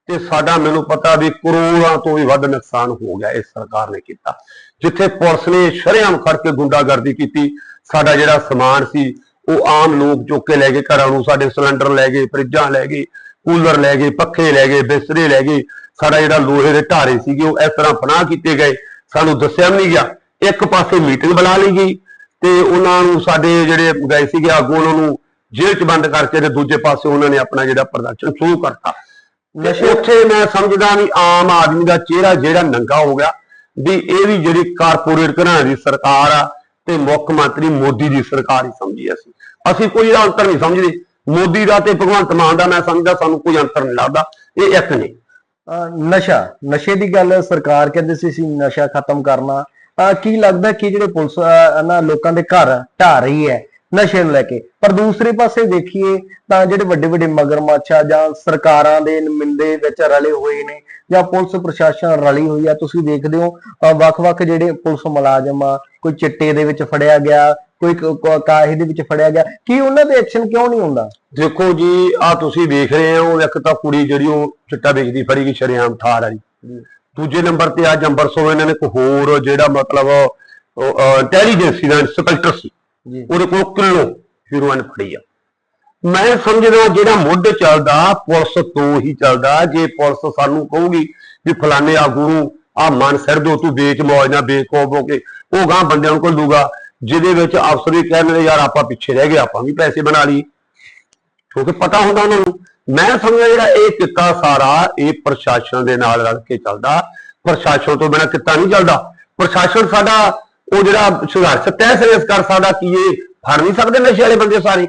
Speaker 1: ਤੇ ਸਾਡਾ ਮੈਨੂੰ ਪਤਾ ਵੀ ਕਰੋੜਾਂ ਤੋਂ ਵੀ ਵੱਧ ਨੁਕਸਾਨ ਹੋ ਗਿਆ ਇਸ ਸਰਕਾਰ ਨੇ ਕੀਤਾ। ਜਿੱਥੇ ਪੁਲਿਸ ਨੇ ਸ਼ਰੇਆਮ ਖੜ ਕੇ ਗੁੰਡਾਗਰਦੀ ਕੀਤੀ, ਸਾਡਾ ਜਿਹੜਾ ਸਮਾਨ ਸੀ, ਉਹ ਆਮ ਲੋਕ ਚੁੱਕ ਕੇ ਲੈ ਗਏ, ਘਰਾਂ ਨੂੰ ਸਾਡੇ ਸਿਲੰਡਰ ਲੈ ਗਏ, ਫਰਿੱਜਾਂ ਲੈ ਗਏ, ਕੂਲਰ ਲੈ ਗਏ, ਪੱਖੇ ਲੈ ਗਏ, ਬਿਸਤਰੇ ਲੈ ਗਏ, ਸਾਡਾ ਜਿਹੜਾ ਲੋਹੇ ਦੇ ਢਾਰੇ ਸੀਗੇ, ਉਹ ਇਸ ਤਰ੍ਹਾਂ ਪਨਾਹ ਕੀਤੇ ਗਏ। ਸਾਨੂੰ ਦੱਸਿਆ ਵੀ ਨਹੀਂ ਗਿਆ। ਇੱਕ ਪਾਸੇ ਮੀਟਿੰਗ ਬੁਲਾ ਲਈ ਗਈ ਤੇ ਉਹਨਾਂ ਨੂੰ ਸਾਡੇ ਜਿਹੜੇ ਗਏ ਸੀਗੇ, ਆਗੂ ਉਹਨਾਂ ਨੂੰ ਜੇਲ੍ਹ 'ਚ ਬੰਦ ਕਰਕੇ ਤੇ ਦੂਜੇ ਪਾਸੇ ਉਹਨਾਂ ਨੇ ਆਪਣਾ ਜਿਹੜਾ ਪ੍ਰਦਰਸ਼ਨ ਸ਼ੁਰੂ ਕਰਤਾ। ਨਸ਼ੇ ਉੱਥੇ ਮੈਂ ਸਮਝਦਾ ਵੀ ਆਮ ਆਦਮੀ ਦਾ ਚਿਹਰਾ ਜਿਹੜਾ ਨੰਗਾ ਹੋ ਗਿਆ ਵੀ ਇਹ ਵੀ ਜਿਹੜੀ ਕਾਰਪੋਰੇਟ ਘਰਾਣੇ ਦੀ ਸਰਕਾਰ ਆ ਤੇ ਮੁੱਖ ਮੰਤਰੀ ਮੋਦੀ ਦੀ ਸਰਕਾਰ ਹੀ ਸਮਝੀ ਅਸੀਂ। ਅਸੀਂ ਕੋਈ ਇਹਦਾ ਅੰਤਰ ਨਹੀਂ ਸਮਝਦੇ। ਮੋਦੀ ਦਾ ਤੇ ਭਗਵੰਤ ਮਾਨ ਦਾ ਮੈਂ ਸਮਝਦਾ ਸਾਨੂੰ ਕੋਈ ਅੰਤਰ ਨਹੀਂ ਲੱਗਦਾ। ਇਹ ਇੱਕ ਨੇ।
Speaker 2: ਨਸ਼ਾ ਨਸ਼ੇ ਦੀ ਗੱਲ ਸਰਕਾਰ ਕਹਿੰਦੇ ਸੀ ਅਸੀਂ ਨਸ਼ਾ ਖਤਮ ਕਰਨਾ। ਅਹ, ਕੀ ਲੱਗਦਾ ਕਿ ਜਿਹੜੇ ਪੁਲਿਸ ਨਾ ਲੋਕਾਂ ਦੇ ਘਰ ਢਾ ਰਹੀ ਹੈ ਨਸ਼ੇ ਨੂੰ ਲੈ ਕੇ। ਪਰ ਦੂਸਰੇ ਪਾਸੇ ਦੇਖੀਏ ਤਾਂ ਜਿਹੜੇ ਵੱਡੇ ਵੱਡੇ ਮਗਰਮੱਛ ਆ ਜਾਂ ਸਰਕਾਰਾਂ ਦੇ ਨੁਮਾਇੰਦੇ ਵਿੱਚ ਰਲੇ ਹੋਏ ਨੇ ਜਾਂ ਪੁਲਿਸ ਪ੍ਰਸ਼ਾਸਨ ਰਲੀ ਹੋਈ ਆ ਤੁਸੀਂ ਦੇਖਦੇ ਹੋ ਵੱਖ-ਵੱਖ ਜਿਹੜੇ ਪੁਲਿਸ ਮੁਲਾਜ਼ਮ ਆ ਕੋਈ ਚਿੱਟੇ ਦੇ ਵਿੱਚ ਫੜਿਆ ਗਿਆ ਕੋਈ ਕ- ਕ- ਕਾਹੇ ਦੇ ਵਿੱਚ ਫੜਿਆ ਗਿਆ ਕੀ ਉਹਨਾਂ ਤੇ ਐਕਸ਼ਨ ਕਿਉਂ ਨਹੀਂ ਹੁੰਦਾ?
Speaker 1: ਦੇਖੋ ਜੀ ਆ ਤੁਸੀਂ ਦੇਖ ਰਹੇ ਹੋ ਇੱਕ ਤਾਂ ਕੁੜੀ ਜਿਹੜੀ ਉਹ ਚਿੱਟਾ ਵੇਚਦੀ ਫੜੀ ਗਈ ਸ਼ਰੇਆਮ ਥਾਰ ਵਾਲੀ। ਦੂਜੇ ਨੰਬਰ ਤੇ ਅੱਜ ਅੰਬਰਸੋਂ ਇਹਨਾਂ ਨੇ ਇੱਕ ਹੋਰ ਜਿਹੜਾ ਮਤਲਬ ਇੰਟੈਲੀਜੈਂਸੀ ਦਾ ਇੰਸਪੈਕਟਰ ਸੀ। ਉਹਦੇ ਕੋਲ ਕਿਲੋ ਹੀਰੋਇਨ ਫੜੀ ਆ। ਮੈਂ ਸਮਝਦਾ ਜਿਹੜਾ ਮੁੱਢ ਚੱਲਦਾ, ਪੁਲਿਸ ਤੋਂ ਹੀ ਚੱਲਦਾ। ਜੇ ਪੁਲਿਸ ਸਾਨੂੰ ਕਹੂਗੀ ਵੀ ਫਲਾਣੇ ਆਗੂ ਨੂੰ ਆ ਮਨ ਸਿਰ ਦੋ ਤੂੰ ਵੇਚ ਮੌਜ ਨਾਲ ਬੇਖੌਫ ਹੋ ਕੇ ਉਹ ਗਾਂ ਬੰਦਿਆਂ ਨੂੰ ਕੋਲ ਜਿਹਦੇ ਵਿੱਚ ਅਫਸਰ ਵੀ ਕਹਿੰਦੇ ਯਾਰ ਆਪਾਂ ਪਿੱਛੇ ਰਹਿ ਗਏ, ਆਪਾਂ ਵੀ ਪੈਸੇ ਬਣਾ ਲਈ ਕਿਉਂਕਿ ਪਤਾ ਹੁੰਦਾ ਉਹਨਾਂ ਨੂੰ। ਮੈਂ ਸਮਝਦਾ ਜਿਹੜਾ ਇਹ ਕਿੱਤਾ ਸਾਰਾ, ਇਹ ਪ੍ਰਸ਼ਾਸਨ ਦੇ ਨਾਲ ਰਲ ਕੇ ਚੱਲਦਾ। ਪ੍ਰਸ਼ਾਸਨ ਤੋਂ ਬਿਨਾਂ ਕਿੱਤਾ ਨਹੀਂ ਚੱਲਦਾ। ਪ੍ਰਸ਼ਾਸਨ ਸਾਡਾ ਉਹ ਜਿਹੜਾ ਸੰਘਰਸ਼ ਤੈਅ ਸਰੇਸ ਕਰ ਸਕਦਾ ਕੀ ਇਹ ਫੜ ਨਹੀਂ ਸਕਦੇ ਨਸ਼ੇ ਵਾਲੇ ਬੰਦੇ ਸਾਰੇ?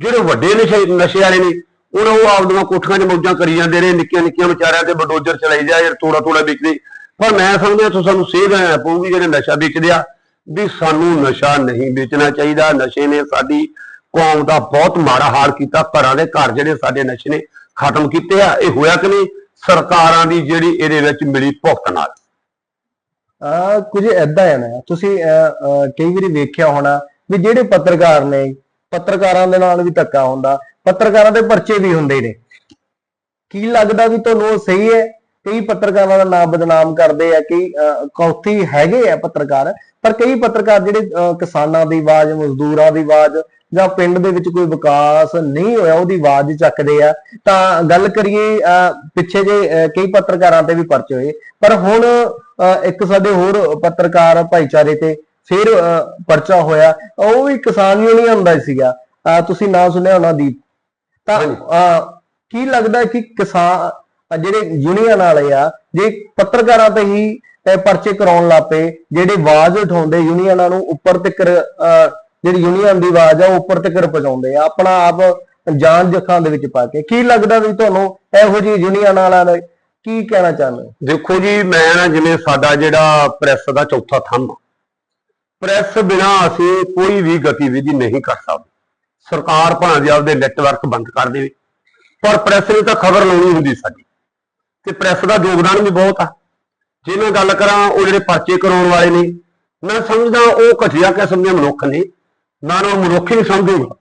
Speaker 1: ਜਿਹੜੇ ਵੱਡੇ ਨਸ਼ੇ ਨਸ਼ੇ ਵਾਲੇ ਨੇ, ਉਹਨਾਂ ਉਹ ਆਪਦੀਆਂ ਕੋਠੀਆਂ 'ਚ ਮੌਜਾਂ ਕਰੀ ਜਾਂਦੇ ਨੇ ਨਿੱਕੀਆਂ ਨਿੱਕੀਆਂ ਵਿਚਾਰਿਆਂ ਤੇ ਬਡੋਜਰ ਚਲਾਈ ਜਾ ਯਾਰ ਤੋੜਾ ਤੋੜਾ ਵੇਚਦੇ ਪਰ ਮੈਂ ਸਮਝਦਾ ਤੁਸੀਂ ਸਾਨੂੰ ਸੇਧ ਪਊਗੀ, ਜਿਹੜੇ ਨਸ਼ਾ ਵੇਚਦੇ ਆ, ਵੀ ਸਾਨੂੰ ਨਸ਼ਾ ਨਹੀਂ ਵੇਚਣਾ ਚਾਹੀਦਾ। ਨਸ਼ੇ ਨੇ ਸਾਡੀ ਕੌਮ ਦਾ ਬਹੁਤ ਮਾੜਾ ਹਾਲ ਕੀਤਾ। ਘਰਾਂ ਦੇ ਘਰ ਜਿਹੜੇ ਸਾਡੇ ਨਸ਼ੇ ਨੇ ਖਤਮ ਕੀਤੇ ਆ। ਇਹ ਹੋਇਆ ਕਿ ਨਹੀਂ? ਸਰਕਾਰਾਂ ਦੀ ਜਿਹੜੀ ਇਹਦੇ ਵਿੱਚ ਮਿਲੀ ਭੁਗਤ ਨਾਲ।
Speaker 2: ਕੁਝ ਐਦਾਂ ਹੈ ਨਾ ਤੁਸੀਂ ਅਹ, ਕਈ ਵਾਰੀ ਵੇਖਿਆ ਹੋਣਾ ਵੀ ਜਿਹੜੇ ਪੱਤਰਕਾਰ ਨੇ ਪੱਤਰਕਾਰਾਂ ਦੇ ਨਾਲ ਵੀ ਧੱਕਾ ਹੁੰਦਾ ਪੱਤਰਕਾਰਾਂ ਦੇ ਪਰਚੇ ਵੀ ਹੁੰਦੇ ਨੇ। ਕੀ ਲੱਗਦਾ ਵੀ ਤੁਹਾਨੂੰ ਸਹੀ ਹੈ? ਕਈ ਪੱਤਰਕਾਰਾਂ ਦਾ ਨਾਮ ਬਦਨਾਮ ਕਰਦੇ ਆ ਅਹ, ਕੌਥੀ ਹੈਗੇ ਆ ਪੱਤਰਕਾਰ ਪਰ ਕਈ ਪੱਤਰਕਾਰ ਜਿਹੜੇ ਕਿਸਾਨਾਂ ਦੀ ਆਵਾਜ਼ ਮਜ਼ਦੂਰਾਂ ਦੀ ਆਵਾਜ਼ ਜਾਂ ਪਿੰਡ ਦੇ ਵਿੱਚ ਕੋਈ ਵਿਕਾਸ ਨਹੀਂ ਹੋਇਆ ਉਹਦੀ ਆਵਾਜ਼ ਚੱਕਦੇ ਆ ਤਾਂ ਗੱਲ ਕਰੀਏ ਪਿੱਛੇ ਜੇ ਕਈ ਪੱਤਰਕਾਰਾਂ ਤੇ ਵੀ ਪਰਚੇ ਹੋਏ ਪਰ ਹੁਣ ਇੱਕ ਸਾਡੇ ਹੋਰ ਪੱਤਰਕਾਰ ਭਾਈਚਾਰੇ ਤੇ ਫਿਰ ਪਰਚਾ ਹੋਇਆ ਉਹ ਵੀ ਕਿਸਾਨ ਯੂਨੀਅਨ ਦਾ ਹੀ ਸੀਗਾ ਤੁਸੀਂ ਨਾਂ ਸੁਣਿਆ ਹੋਣਾ ਦੀਪ? ਤਾਂ ਕੀ ਲੱਗਦਾ ਕਿ ਕਿਸਾਨ ਜਿਹੜੇ ਯੂਨੀਅਨ ਵਾਲੇ ਆ ਜੇ ਪੱਤਰਕਾਰਾਂ ਤੇ ਹੀ ਪਰਚੇ ਕਰਾਉਣ ਲੱਪੇ ਜਿਹੜੇ ਆਵਾਜ਼ ਉਠਾਉਂਦੇ ਯੂਨੀਅਨਾਂ ਨੂੰ ਉੱਪਰ ਤੱਕ ਜਿਹੜੀ ਯੂਨੀਅਨ ਦੀ ਆਵਾਜ਼ ਆ ਉਹ ਉੱਪਰ ਤੱਕ ਪਹੁੰਚਾਉਂਦੇ ਆ ਆਪਣਾ ਆਪ ਜਾਨ ਜਖਾਂ ਦੇ ਵਿੱਚ ਪਾ ਕੇ। ਕੀ ਲੱਗਦਾ ਵੀ ਤੁਹਾਨੂੰ ਇਹੋ ਜਿਹੀ ਯੂਨੀਅਨ ਵਾਲਿਆਂ ਨੇ ਕੀ ਕਹਿਣਾ ਚਾਹੁੰਦੇ
Speaker 1: ਦੇਖੋ ਜੀ ਮੈਂ ਨਾ ਜਿਵੇਂ ਸਾਡਾ ਜਿਹੜਾ ਪ੍ਰੈਸ ਦਾ ਚੌਥਾ ਥੰਮ ਆ, ਪ੍ਰੈਸ ਬਿਨਾ ਅਸੀਂ ਕੋਈ ਵੀ ਗਤੀਵਿਧੀ ਨਹੀਂ ਕਰ ਸਕਦੇ। ਸਰਕਾਰ ਭਾਵੇਂ ਆਪਦੇ ਨੈਟਵਰਕ ਬੰਦ ਕਰ ਦੇਵੇ ਪਰ ਪ੍ਰੈਸ ਨੂੰ ਤਾਂ ਖਬਰ ਲਾਉਣੀ ਹੁੰਦੀ ਸਾਡੀ। ਤੇ ਪ੍ਰੈਸ ਦਾ ਯੋਗਦਾਨ ਵੀ ਬਹੁਤ ਆ। ਜੇ ਮੈਂ ਗੱਲ ਕਰਾਂ ਉਹ ਜਿਹੜੇ ਪਰਚੇ ਕਰਾਉਣ ਵਾਲੇ ਨੇ ਮੈਂ ਸਮਝਦਾ ਉਹ ਘਟੀਆ ਕਿਸਮ ਦੇ ਮਨੁੱਖ ਨੇ ਨਾ ਨਾ ਮਨੁੱਖ ਹੀ ਸਮਝੂਗਾ।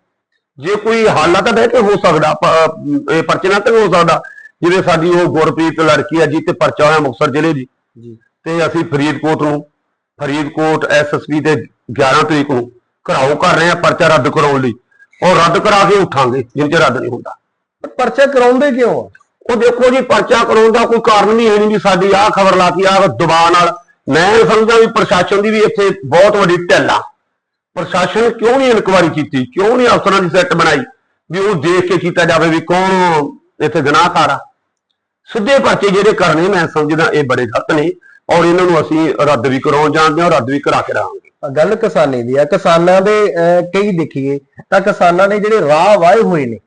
Speaker 1: ਜੇ ਕੋਈ ਹਾਲਾ ਤਾਂ ਬਹਿ ਕੇ ਹੋ ਸਕਦਾ ਇਹ ਪਰਚੇ ਨਾਲ ਤਾਂ ਹੋ ਸਕਦਾ। ਜਿਵੇਂ ਸਾਡੀ ਉਹ ਗੁਰਪ੍ਰੀਤ ਲੜਕੀ ਆ ਜੀ ਤੇ ਪਰਚਾ ਹੋਇਆ ਮੁਕਤਸਰ ਜ਼ਿਲ੍ਹੇ ਦੀ। ਤੇ ਅਸੀਂ ਫਰੀਦਕੋਟ ਨੂੰ ਫਰੀਦਕੋਟ ਐਸਐਸਪੀ ਤੇ 11 ਤਰੀਕ ਨੂੰ ਘਰਾਓ ਕਰ ਰਹੇ ਆ ਪਰਚਾ ਰੱਦ ਕਰਾਉਣ ਲਈ। ਔਰ ਰੱਦ ਕਰਾ ਕੇ ਉਠਾਂਗੇ ਜਿੰਨ ਰੱਦ ਨਹੀਂ ਹੁੰਦਾ।
Speaker 2: ਪਰਚਾ ਕਰਾਉਂਦੇ ਕਿਉਂ ਆ?
Speaker 1: ਉਹ ਦੇਖੋ ਜੀ ਪਰਚਾ ਕਰਾਉਣ ਦਾ ਕੋਈ ਕਾਰਨ ਨਹੀਂ ਹੈ ਨਹੀਂ ਵੀ ਸਾਡੀ ਆਹ ਖਬਰ ਲਾਤੀ ਆਹ ਦਬਾਅ ਨਾਲ। ਮੈਂ ਸਮਝਦਾ ਵੀ ਪ੍ਰਸ਼ਾਸਨ ਦੀ ਵੀ ਇੱਥੇ ਬਹੁਤ ਵੱਡੀ ਢਿੱਲ ਆ। ਪ੍ਰਸ਼ਾਸਨ ਕਿਉਂ ਨਹੀਂ ਇਨਕੁਆਰੀ ਕੀਤੀ? ਕਿਉਂ ਨਹੀਂ ਅਫਸਰਾਂ ਦੀ ਸੈੱਟ ਬਣਾਈ? ਵੀ ਉਹ ਦੇਖ ਕੇ ਕੀਤਾ ਜਾਵੇ ਵੀ ਕੌਣ ਇੱਥੇ ਗੁਨਾਹਕਾਰ ਆ। ਸਿੱਧੇ ਪਰਚੇ ਜਿਹੜੇ ਕਰਨੇ ਮੈਂ ਸਮਝਦਾ ਇਹ ਬੜੇ ਗਲਤ ਨੇ ਔਰ ਇਹਨਾਂ ਨੂੰ ਅਸੀਂ ਰੱਦ ਵੀ ਕਰਾਉਣ ਜਾਣਦੇ ਹਾਂ ਰੱਦ ਵੀ ਕਰਾ ਕੇ ਰਹਾਂਗੇ।
Speaker 2: ਗੱਲ ਕਿਸਾਨੀ ਦੀ ਆ। ਕਿਸਾਨਾਂ ਦੇ ਅਹ, ਕਈ ਦੇਖੀਏ ਤਾਂ ਕਿਸਾਨਾਂ ਨੇ ਜਿਹੜੇ ਰਾਹ ਵਾਏ ਹੋਏ ਨੇ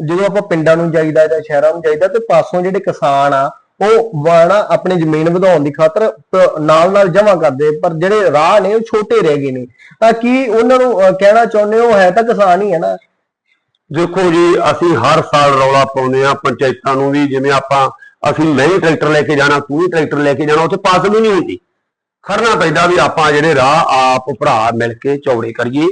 Speaker 2: ਜਦੋਂ ਆਪਾਂ ਪਿੰਡਾਂ ਨੂੰ ਜਾਈਦਾ ਜਾਂ ਸ਼ਹਿਰਾਂ ਨੂੰ ਜਾਈਦਾ ਤੇ ਪਾਸੋਂ ਜਿਹੜੇ ਕਿਸਾਨ ਆ, ਉਹ ਵਾਣਾ ਆਪਣੀ ਜ਼ਮੀਨ ਵਧਾਉਣ ਦੀ ਖਾਤਰ ਨਾਲ ਨਾਲ ਜਮਾ ਕਰਦੇ, ਪਰ ਜਿਹੜੇ ਰਾਹ ਨੇ ਉਹ ਛੋਟੇ ਰਹਿ ਗਏ ਨੇ। ਤਾਂ ਕੀ ਉਹਨਾਂ ਨੂੰ ਕਹਿਣਾ ਚਾਹੁੰਦੇ ਹੋ ਹੈ ਤਾਂ ਕਿਸਾਨ ਹੀ ਹੈ ਨਾ?
Speaker 1: ਦੇਖੋ ਜੀ, ਅਸੀਂ ਹਰ ਸਾਲ ਰੌਲਾ ਪਾਉਂਦੇ ਆ ਪੰਚਾਇਤਾਂ ਨੂੰ ਵੀ, ਜਿਵੇਂ ਆਪਾਂ, ਅਸੀਂ ਨਹੀਂ ਟਰੈਕਟਰ ਲੈ ਕੇ ਜਾਣਾ, ਤੂੰ ਵੀ ਟਰੈਕਟਰ ਲੈ ਕੇ ਜਾਣਾ, ਉੱਥੇ ਪਾਸ ਵੀ ਨਹੀਂ ਹੁੰਦੀ। ਖੜਨਾ ਪੈਂਦਾ ਵੀ ਆਪਾਂ ਜਿਹੜੇ ਰਾਹ, ਆਪ, ਭਰਾ ਮਿਲ ਕੇ ਚੌੜੇ ਕਰੀਏ,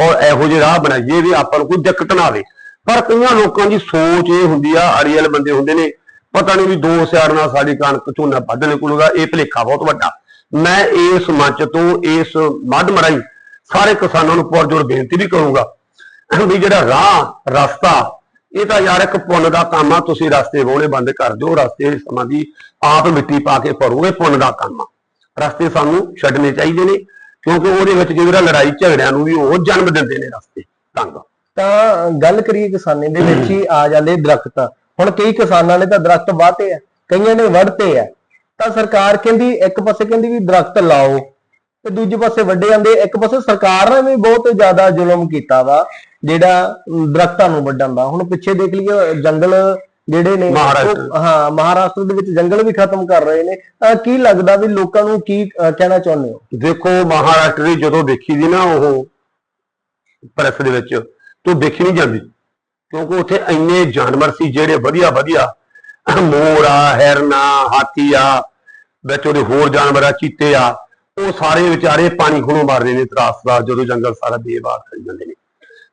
Speaker 1: ਔਰ ਇਹੋ ਜਿਹੇ ਰਾਹ ਬਣਾਈਏ ਵੀ ਆਪਾਂ ਨੂੰ ਕੋਈ ਦਿੱਕਤ ਨਾ ਆਵੇ। ਪਰ ਕਈਆਂ ਲੋਕਾਂ ਦੀ ਸੋਚ ਇਹ ਹੁੰਦੀ ਆ ਅੜੀਅਲ ਬੰਦੇ ਹੁੰਦੇ ਨੇ, ਪਤਾ ਨਹੀਂ ਵੀ ਦੋ ਸਿਆਰ ਨਾਲ ਸਾਡੀ ਕਣਕ ਝੋਨਾ ਵੱਧ ਨਿਕਲੂਗਾ, ਇਹ ਭਲੇਖਾ ਬਹੁਤ ਵੱਡਾ। ਮੈਂ ਇਸ ਮੰਚ ਤੋਂ ਇਸ ਮੱਧ ਮਰਾਈ ਸਾਰੇ ਕਿਸਾਨਾਂ ਨੂੰ ਪੁਰਜੋਰ ਬੇਨਤੀ ਵੀ ਕਰੂੰਗਾ ਵੀ ਜਿਹੜਾ ਰਾਹ, ਰਸਤਾ, ਇਹ ਤਾਂ ਯਾਰ ਇੱਕ ਪੁੰਨ ਦਾ ਕੰਮ ਆ, ਤੁਸੀਂ ਰਸਤੇ ਬੋਲੇ ਬੰਦ ਕਰ ਦਿਓ, ਰਸਤੇ ਸਮਾਂ ਦੀ ਆਪ ਮਿੱਟੀ ਪਾ ਕੇ ਭਰੋ ਇਹ ਪੁੰਨ ਦਾ ਕੰਮ ਆ। ਰਸਤੇ ਸਾਨੂੰ ਛੱਡਣੇ ਚਾਹੀਦੇ ਨੇ, ਕਿਉਂਕਿ ਉਹਦੇ ਵਿੱਚ ਜਿਹੜਾ ਲੜਾਈ ਝਗੜਿਆਂ ਨੂੰ ਵੀ ਉਹ ਜਨਮ ਦਿੰਦੇ ਨੇ ਰਸਤੇ, ਤੰਗ।
Speaker 2: ਤਾਂ ਗੱਲ ਕਰੀਏ ਕਿਸਾਨੀ ਦੇ ਵਿੱਚ ਹੀ ਆ ਜਾਂਦੇ ਦਰਖਤ। ਹੁਣ ਕਈ ਕਿਸਾਨਾਂ ਨੇ ਤਾਂ ਦਰਖਤ ਵਾਹਤੇ ਆ ਕਈਆਂ ਨੇ ਵੜਤੇ ਆ। ਤਾਂ ਸਰਕਾਰ ਕਹਿੰਦੀ ਇੱਕ ਪਾਸੇ ਕਹਿੰਦੀ ਵੀ ਦਰਖਤ ਲਾਓ ਤੇ ਦੂਜੇ ਪਾਸੇ ਵੱਡੇ ਜਾਂਦੇ। ਇੱਕ ਪਾਸੇ ਸਰਕਾਰ ਨੇ ਵੀ ਬਹੁਤ ਜ਼ਿਆਦਾ ਜ਼ੁਲਮ ਕੀਤਾ ਵਾ ਜਿਹੜਾ ਦਰਖਤਾਂ ਨੂੰ ਵੱਢਣ ਦਾ। ਹੁਣ ਪਿੱਛੇ ਦੇਖ ਲਈਏ ਜੰਗਲ ਜਿਹੜੇ ਨੇ। ਹਾਂ ਮਹਾਰਾਸ਼ਟਰ ਦੇ ਵਿੱਚ ਜੰਗਲ ਵੀ ਖਤਮ ਕਰ ਰਹੇ ਨੇ। ਤਾਂ ਕੀ ਲੱਗਦਾ ਵੀ ਲੋਕਾਂ ਨੂੰ ਕੀ ਕਹਿਣਾ ਚਾਹੁੰਦੇ ਹੋ?
Speaker 1: ਦੇਖੋ ਮਹਾਰਾਸ਼ਟਰ ਦੀ ਜਦੋਂ ਦੇਖੀ ਦੀ ਨਾ ਉਹ ਪ੍ਰੈਸ ਦੇ ਵਿੱਚ ਤੂੰ ਦੇਖੀ ਨਹੀਂ ਜਾਂਦੀ। ਕਿਉਂਕਿ ਉੱਥੇ ਇੰਨੇ ਜਾਨਵਰ ਸੀ ਜਿਹੜੇ ਵਧੀਆ ਵਧੀਆ ਮੋਰ ਆ ਹੈਰਨਾ ਹਾਥੀ ਆ ਵਿੱਚ ਉਹਦੇ ਹੋਰ ਜਾਨਵਰ ਆ, ਚੀਤੇ ਆ, ਉਹ ਸਾਰੇ ਵਿਚਾਰੇ ਪਾਣੀ ਖੁਣੋਂ ਮਾਰਦੇ ਨੇ, ਤਰਾਸ ਤਰਾਸ ਜਦੋਂ ਜੰਗਲ ਸਾਰਾ ਬੇਬਾਦ ਕਰੀ ਜਾਂਦੇ ਨੇ।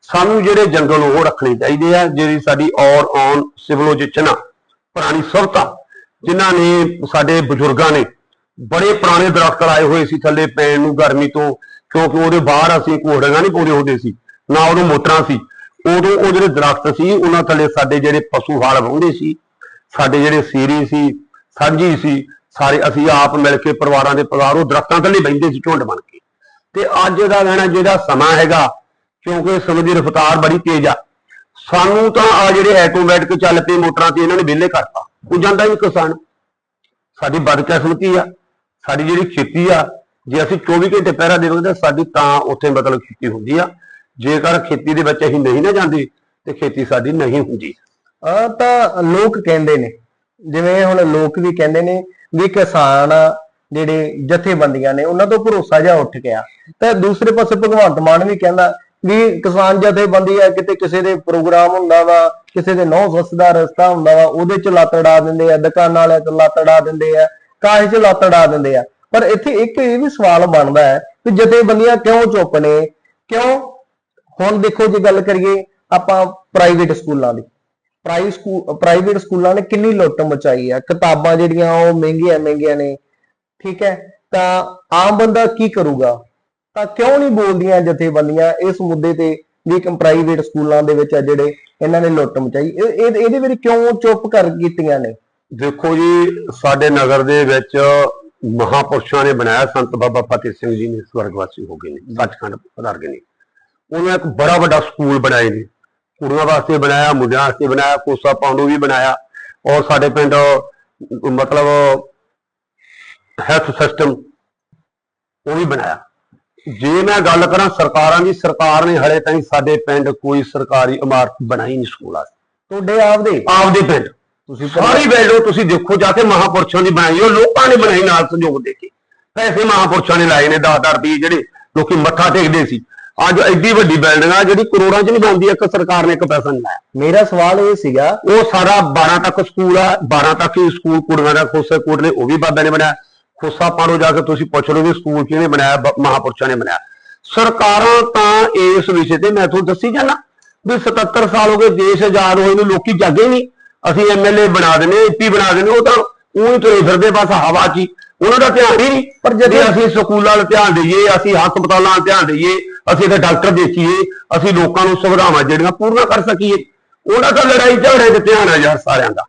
Speaker 1: ਸਾਨੂੰ ਜਿਹੜੇ ਜੰਗਲ ਉਹ ਰੱਖਣੇ ਚਾਹੀਦੇ ਆ, ਜਿਹੜੀ ਸਾਡੀ ਔਰ ਔਨ ਸਿਵਲਾਈਜੇਸ਼ਨ ਆ, ਪੁਰਾਣੀ ਸਭਤਾ ਜਿਨ੍ਹਾਂ ਨੇ ਸਾਡੇ ਬਜ਼ੁਰਗਾਂ ਨੇ ਬੜੇ ਪੁਰਾਣੇ ਦਰਖਤ ਲਾਏ ਹੋਏ ਸੀ ਥੱਲੇ ਪੈਣ ਨੂੰ ਗਰਮੀ ਤੋਂ, ਕਿਉਂਕਿ ਉਹਦੇ ਬਾਹਰ ਅਸੀਂ ਘੋੜੀਆਂ ਨਹੀਂ ਪਾਉਂਦੇ ਹੁੰਦੇ ਸੀ। ਨਾ ਉਦੋਂ ਮੋਟਰਾਂ ਸੀ। ਉਦੋਂ ਉਹ ਜਿਹੜੇ ਦਰਖਤ ਸੀ, ਉਹਨਾਂ ਥੱਲੇ ਸਾਡੇ ਜਿਹੜੇ ਪਸ਼ੂ ਹਾਲ ਵਾਹੁੰਦੇ ਸੀ, ਸਾਡੇ ਜਿਹੜੇ ਸੀਰੀ ਸੀ, ਸਾਂਝੀ ਸੀ, ਸਾਰੇ ਅਸੀਂ ਆਪ ਮਿਲ ਕੇ ਪਰਿਵਾਰਾਂ ਦੇ ਪਰਿਵਾਰ ਉਹ ਦਰਖਤਾਂ ਥੱਲੇ ਬੈਠਦੇ ਸੀ, ਝੁੰਡ ਬਣ ਕੇ। ਤੇ ਅੱਜ ਦਾ ਲੈਣਾ ਜਿਹੜਾ ਸਮਾਂ ਹੈਗਾ, ਕਿਉਂਕਿ ਸਮੇਂ ਦੀ ਰਫ਼ਤਾਰ ਬੜੀ ਤੇਜ਼ ਆ, ਸਾਨੂੰ ਤਾਂ ਆ ਜਿਹੜੇ ਆਟੋਮੈਟਿਕ ਚੱਲ ਪਏ ਮੋਟਰਾਂ ਤੇ ਇਹਨਾਂ ਨੇ ਵਿਹਲੇ ਕਰਤਾ ਉਹ ਜਾਂਦਾ ਹੀ ਕਿਸਾਨ। ਸਾਡੀ ਬਦਕਿਸਮਤੀ ਆ, ਸਾਡੀ ਜਿਹੜੀ ਖੇਤੀ ਆ, ਜੇ ਅਸੀਂ 24 ਘੰਟੇ ਪਹਿਰਾ ਦੇਵਾਂਗੇ ਤਾਂ ਸਾਡੀ ਤਾਂ ਉੱਥੇ ਮਤਲਬ ਖੇਤੀ ਹੁੰਦੀ ਆ। ਜੇਕਰ ਖੇਤੀ ਦੇ ਵਿੱਚ ਅਸੀਂ ਨਹੀਂ ਨਾ ਜਾਂਦੇ, ਤੇ ਖੇਤੀ ਸਾਡੀ ਨਹੀਂ ਹੁੰਦੀ।
Speaker 2: ਆ ਤਾਂ ਲੋਕ ਕਹਿੰਦੇ ਨੇ, ਜਿਵੇਂ ਹੁਣ ਲੋਕ ਵੀ ਕਹਿੰਦੇ ਨੇ ਵੀ ਕਿਸਾਨ ਜਿਹੜੇ ਜਥੇਬੰਦੀਆਂ ਨੇ, ਉਹਨਾਂ ਤੋਂ ਭਰੋਸਾ ਜਿਹਾ ਉੱਠ ਗਿਆ। ਤਾਂ ਦੂਸਰੇ ਪਾਸੇ ਭਗਵੰਤ ਮਾਨ ਵੀ ਕਹਿੰਦਾ ਵੀ ਕਿਸਾਨ ਜਥੇਬੰਦੀ ਆ, ਕਿਤੇ ਕਿਸੇ ਦੇ ਪ੍ਰੋਗਰਾਮ ਹੁੰਦਾ ਵਾ, ਕਿਸੇ ਦੇ ਨੌ ਸੱਸ ਦਾ ਰਸਤਾ ਹੁੰਦਾ ਵਾ, ਉਹਦੇ ਚ ਲੱਤ ਅੜਾ ਦਿੰਦੇ ਆ, ਦੁਕਾਨਾਂ ਵਾਲਿਆਂ ਚ ਲੱਤ ਅੜਾ ਦਿੰਦੇ ਆ, ਕਾਹੇ ਚ ਲੱਤ ਅੜਾ ਦਿੰਦੇ ਆ। ਪਰ ਇੱਥੇ ਇੱਕ ਇਹ ਵੀ ਸਵਾਲ ਬਣਦਾ ਹੈ ਕਿ ਜਥੇਬੰਦੀਆਂ ਕਿਉਂ ਚੁੱਪ ਨੇ, ਕਿਉਂ ਹੁਣ ਦੇਖੋ ਜੇ ਗੱਲ ਕਰੀਏ ਆਪਾਂ ਪ੍ਰਾਈਵੇਟ ਸਕੂਲਾਂ ਦੀ। ਪ੍ਰਾਈਵੇਟ ਸਕੂਲ ਪ੍ਰਾਈਵੇਟ ਸਕੂਲਾਂ ਨੇ ਕਿੰਨੀ ਲੁੱਟ ਮਚਾਈ ਆ। ਕਿਤਾਬਾਂ ਜਿਹੜੀਆਂ ਉਹ ਮਹਿੰਗੀਆਂ ਮਹਿੰਗੀਆਂ ਨੇ। ਠੀਕ ਹੈ? ਤਾਂ ਆਮ ਬੰਦਾ ਕੀ ਕਰੂਗਾ? ਤਾਂ ਕਿਉਂ ਨਹੀਂ ਬੋਲਦੀਆਂ ਜਥੇਬੰਦੀਆਂ ਇਸ ਮੁੱਦੇ ਤੇ ਵੀ ਕਿ ਪ੍ਰਾਈਵੇਟ ਸਕੂਲਾਂ ਦੇ ਵਿੱਚ ਆ ਜਿਹੜੇ ਇਹਨਾਂ ਨੇ ਲੁੱਟ ਮਚਾਈ? ਇਹ- ਇਹ- ਇਹਦੇ ਵਿੱਚ ਕਿਉਂ ਚੁੱਪ ਕਰ ਕੀਤੀਆਂ ਨੇ?
Speaker 1: ਦੇਖੋ ਜੀ ਸਾਡੇ ਨਗਰ ਦੇ ਵਿੱਚ ਮਹਾਪੁਰਸ਼ਾਂ ਨੇ ਬਣਾਇਆ ਸੰਤ ਬਾਬਾ ਫਤਿਹ ਸਿੰਘ ਜੀ ਨੇ ਸਵਰਗਵਾਸੀ ਹੋ ਗਏ ਨੇ। ਸੱਚਖੰਡ ਪਧਾਰ ਗਏ ਨੇ। ਉਹਨਾਂ ਇੱਕ ਬੜਾ ਵੱਡਾ ਸਕੂਲ ਬਣਾਏ ਨੇ ਕੁੜੀਆਂ ਵਾਸਤੇ ਬਣਾਇਆ ਮੁੰਡਿਆਂ ਵਾਸਤੇ ਬਣਾਇਆ ਕੋਸਾ ਪਾਉਂਡੂ ਵੀ ਬਣਾਇਆ। ਔਰ ਸਾਡੇ ਪਿੰਡ ਮਤਲਬ ਹੈਲਥ ਸਿਸਟਮ ਉਹ ਵੀ ਬਣਾਇਆ। ਜੇ ਮੈਂ ਗੱਲ ਕਰਾਂ ਸਰਕਾਰਾਂ ਦੀ ਸਰਕਾਰ ਨੇ ਹਲੇ ਤਾਈਂ ਸਾਡੇ ਪਿੰਡ ਕੋਈ ਸਰਕਾਰੀ ਇਮਾਰਤ ਬਣਾਈ ਨਹੀਂ ਸਕੂਲਾਂ
Speaker 2: ਤੁਹਾਡੇ ਆਪਦੇ?
Speaker 1: ਆਪਦੇ ਪਿੰਡ।
Speaker 2: ਤੁਸੀਂ
Speaker 1: ਸਾਰੀ ਵੈਲਿਊ ਤੁਸੀਂ ਦੇਖੋ ਜਾ ਕੇ ਮਹਾਪੁਰਸ਼ਾਂ ਦੀ ਬਣਾਈ। ਉਹ ਲੋਕਾਂ ਨੇ ਬਣਾਈ ਨਾਲ ਸੰਯੋਗ ਦੇ ਕੇ। ਪੈਸੇ ਮਹਾਪੁਰਸ਼ਾਂ ਨੇ ਲਾਏ ਨੇ 10-10 ਰੁਪਏ ਜਿਹੜੇ ਲੋਕੀ ਮੱਥਾ ਟੇਕਦੇ ਸੀ। ਅੱਜ ਐਡੀ ਵੱਡੀ ਬਿਲਡਿੰਗ ਆ ਜਿਹੜੀ ਕਰੋੜਾਂ 'ਚ ਨਹੀਂ ਬਣਦੀ ਇੱਕ ਸਰਕਾਰ ਨੇ ਇੱਕ ਪੈਸਾ ਨਹੀਂ ਲਾਇਆ।
Speaker 2: ਮੇਰਾ ਸਵਾਲ ਇਹ ਸੀਗਾ
Speaker 1: ਉਹ ਸਾਰਾ 12 ਤੱਕ ਸਕੂਲ ਆ 12 ਤੱਕ ਹੀ ਸਕੂਲ ਕੁੜੀਆਂ ਦਾ ਖੋਸੇ ਕੋਟ ਨੇ ਉਹ ਵੀ ਬਾਬੇ ਨੇ ਬਣਾਇਆ। ਖੋਸਾ ਪਾੜੋ ਜਾ ਕੇ ਤੁਸੀਂ ਪੁੱਛ ਲਓ ਵੀ ਸਕੂਲ ਕਿਹਨੇ ਬਣਾਇਆ ਮਹਾਪੁਰਸ਼ਾਂ ਨੇ ਬਣਾਇਆ। ਸਰਕਾਰਾਂ ਤਾਂ ਇਸ ਵਿਸ਼ੇ ਤੇ ਮੈਂ ਤੁਹਾਨੂੰ ਦੱਸੀ ਜਾਣਾ ਵੀ 77 ਸਾਲ ਹੋ ਗਏ ਦੇਸ਼ ਆਜ਼ਾਦ ਹੋਏ ਨੂੰ ਲੋਕੀ ਜਾਗੇ ਨਹੀਂ। ਅਸੀਂ ਐਮਐਲਏ ਬਣਾ ਦਿੰਦੇ ਐਮਪੀ ਬਣਾ ਦਿੰਦੇ ਉਹ ਤਾਂ ਉਹੀ ਤੁਰੇ ਫਿਰਦੇ ਬਸ ਹਵਾ 'ਚ ਉਹਨਾਂ ਦਾ ਧਿਆਨ ਹੀ ਨਹੀਂ ਪਰ ਜੇ ਅਸੀਂ ਸਕੂਲਾਂ 'ਤੇ ਧਿਆਨ ਦਈਏ ਅਸੀਂ ਹਸਪਤਾਲਾਂ 'ਤੇ ਧਿਆਨ ਦਈਏ ਅਸੀਂ ਤੇ ਡਾਕਟਰ ਦੇਖੀਏ ਅਸੀਂ ਲੋਕਾਂ ਨੂੰ ਸੁਵਿਧਾਵਾਂ ਜਿਹੜੀਆਂ ਪੂਰੀਆਂ ਕਰ ਸਕੀਏ। ਉਹਨਾਂ ਦਾ ਲੜਾਈ ਝਗੜੇ 'ਚ ਧਿਆਨ ਹੈ ਯਾਰ ਸਾਰਿਆਂ ਦਾ।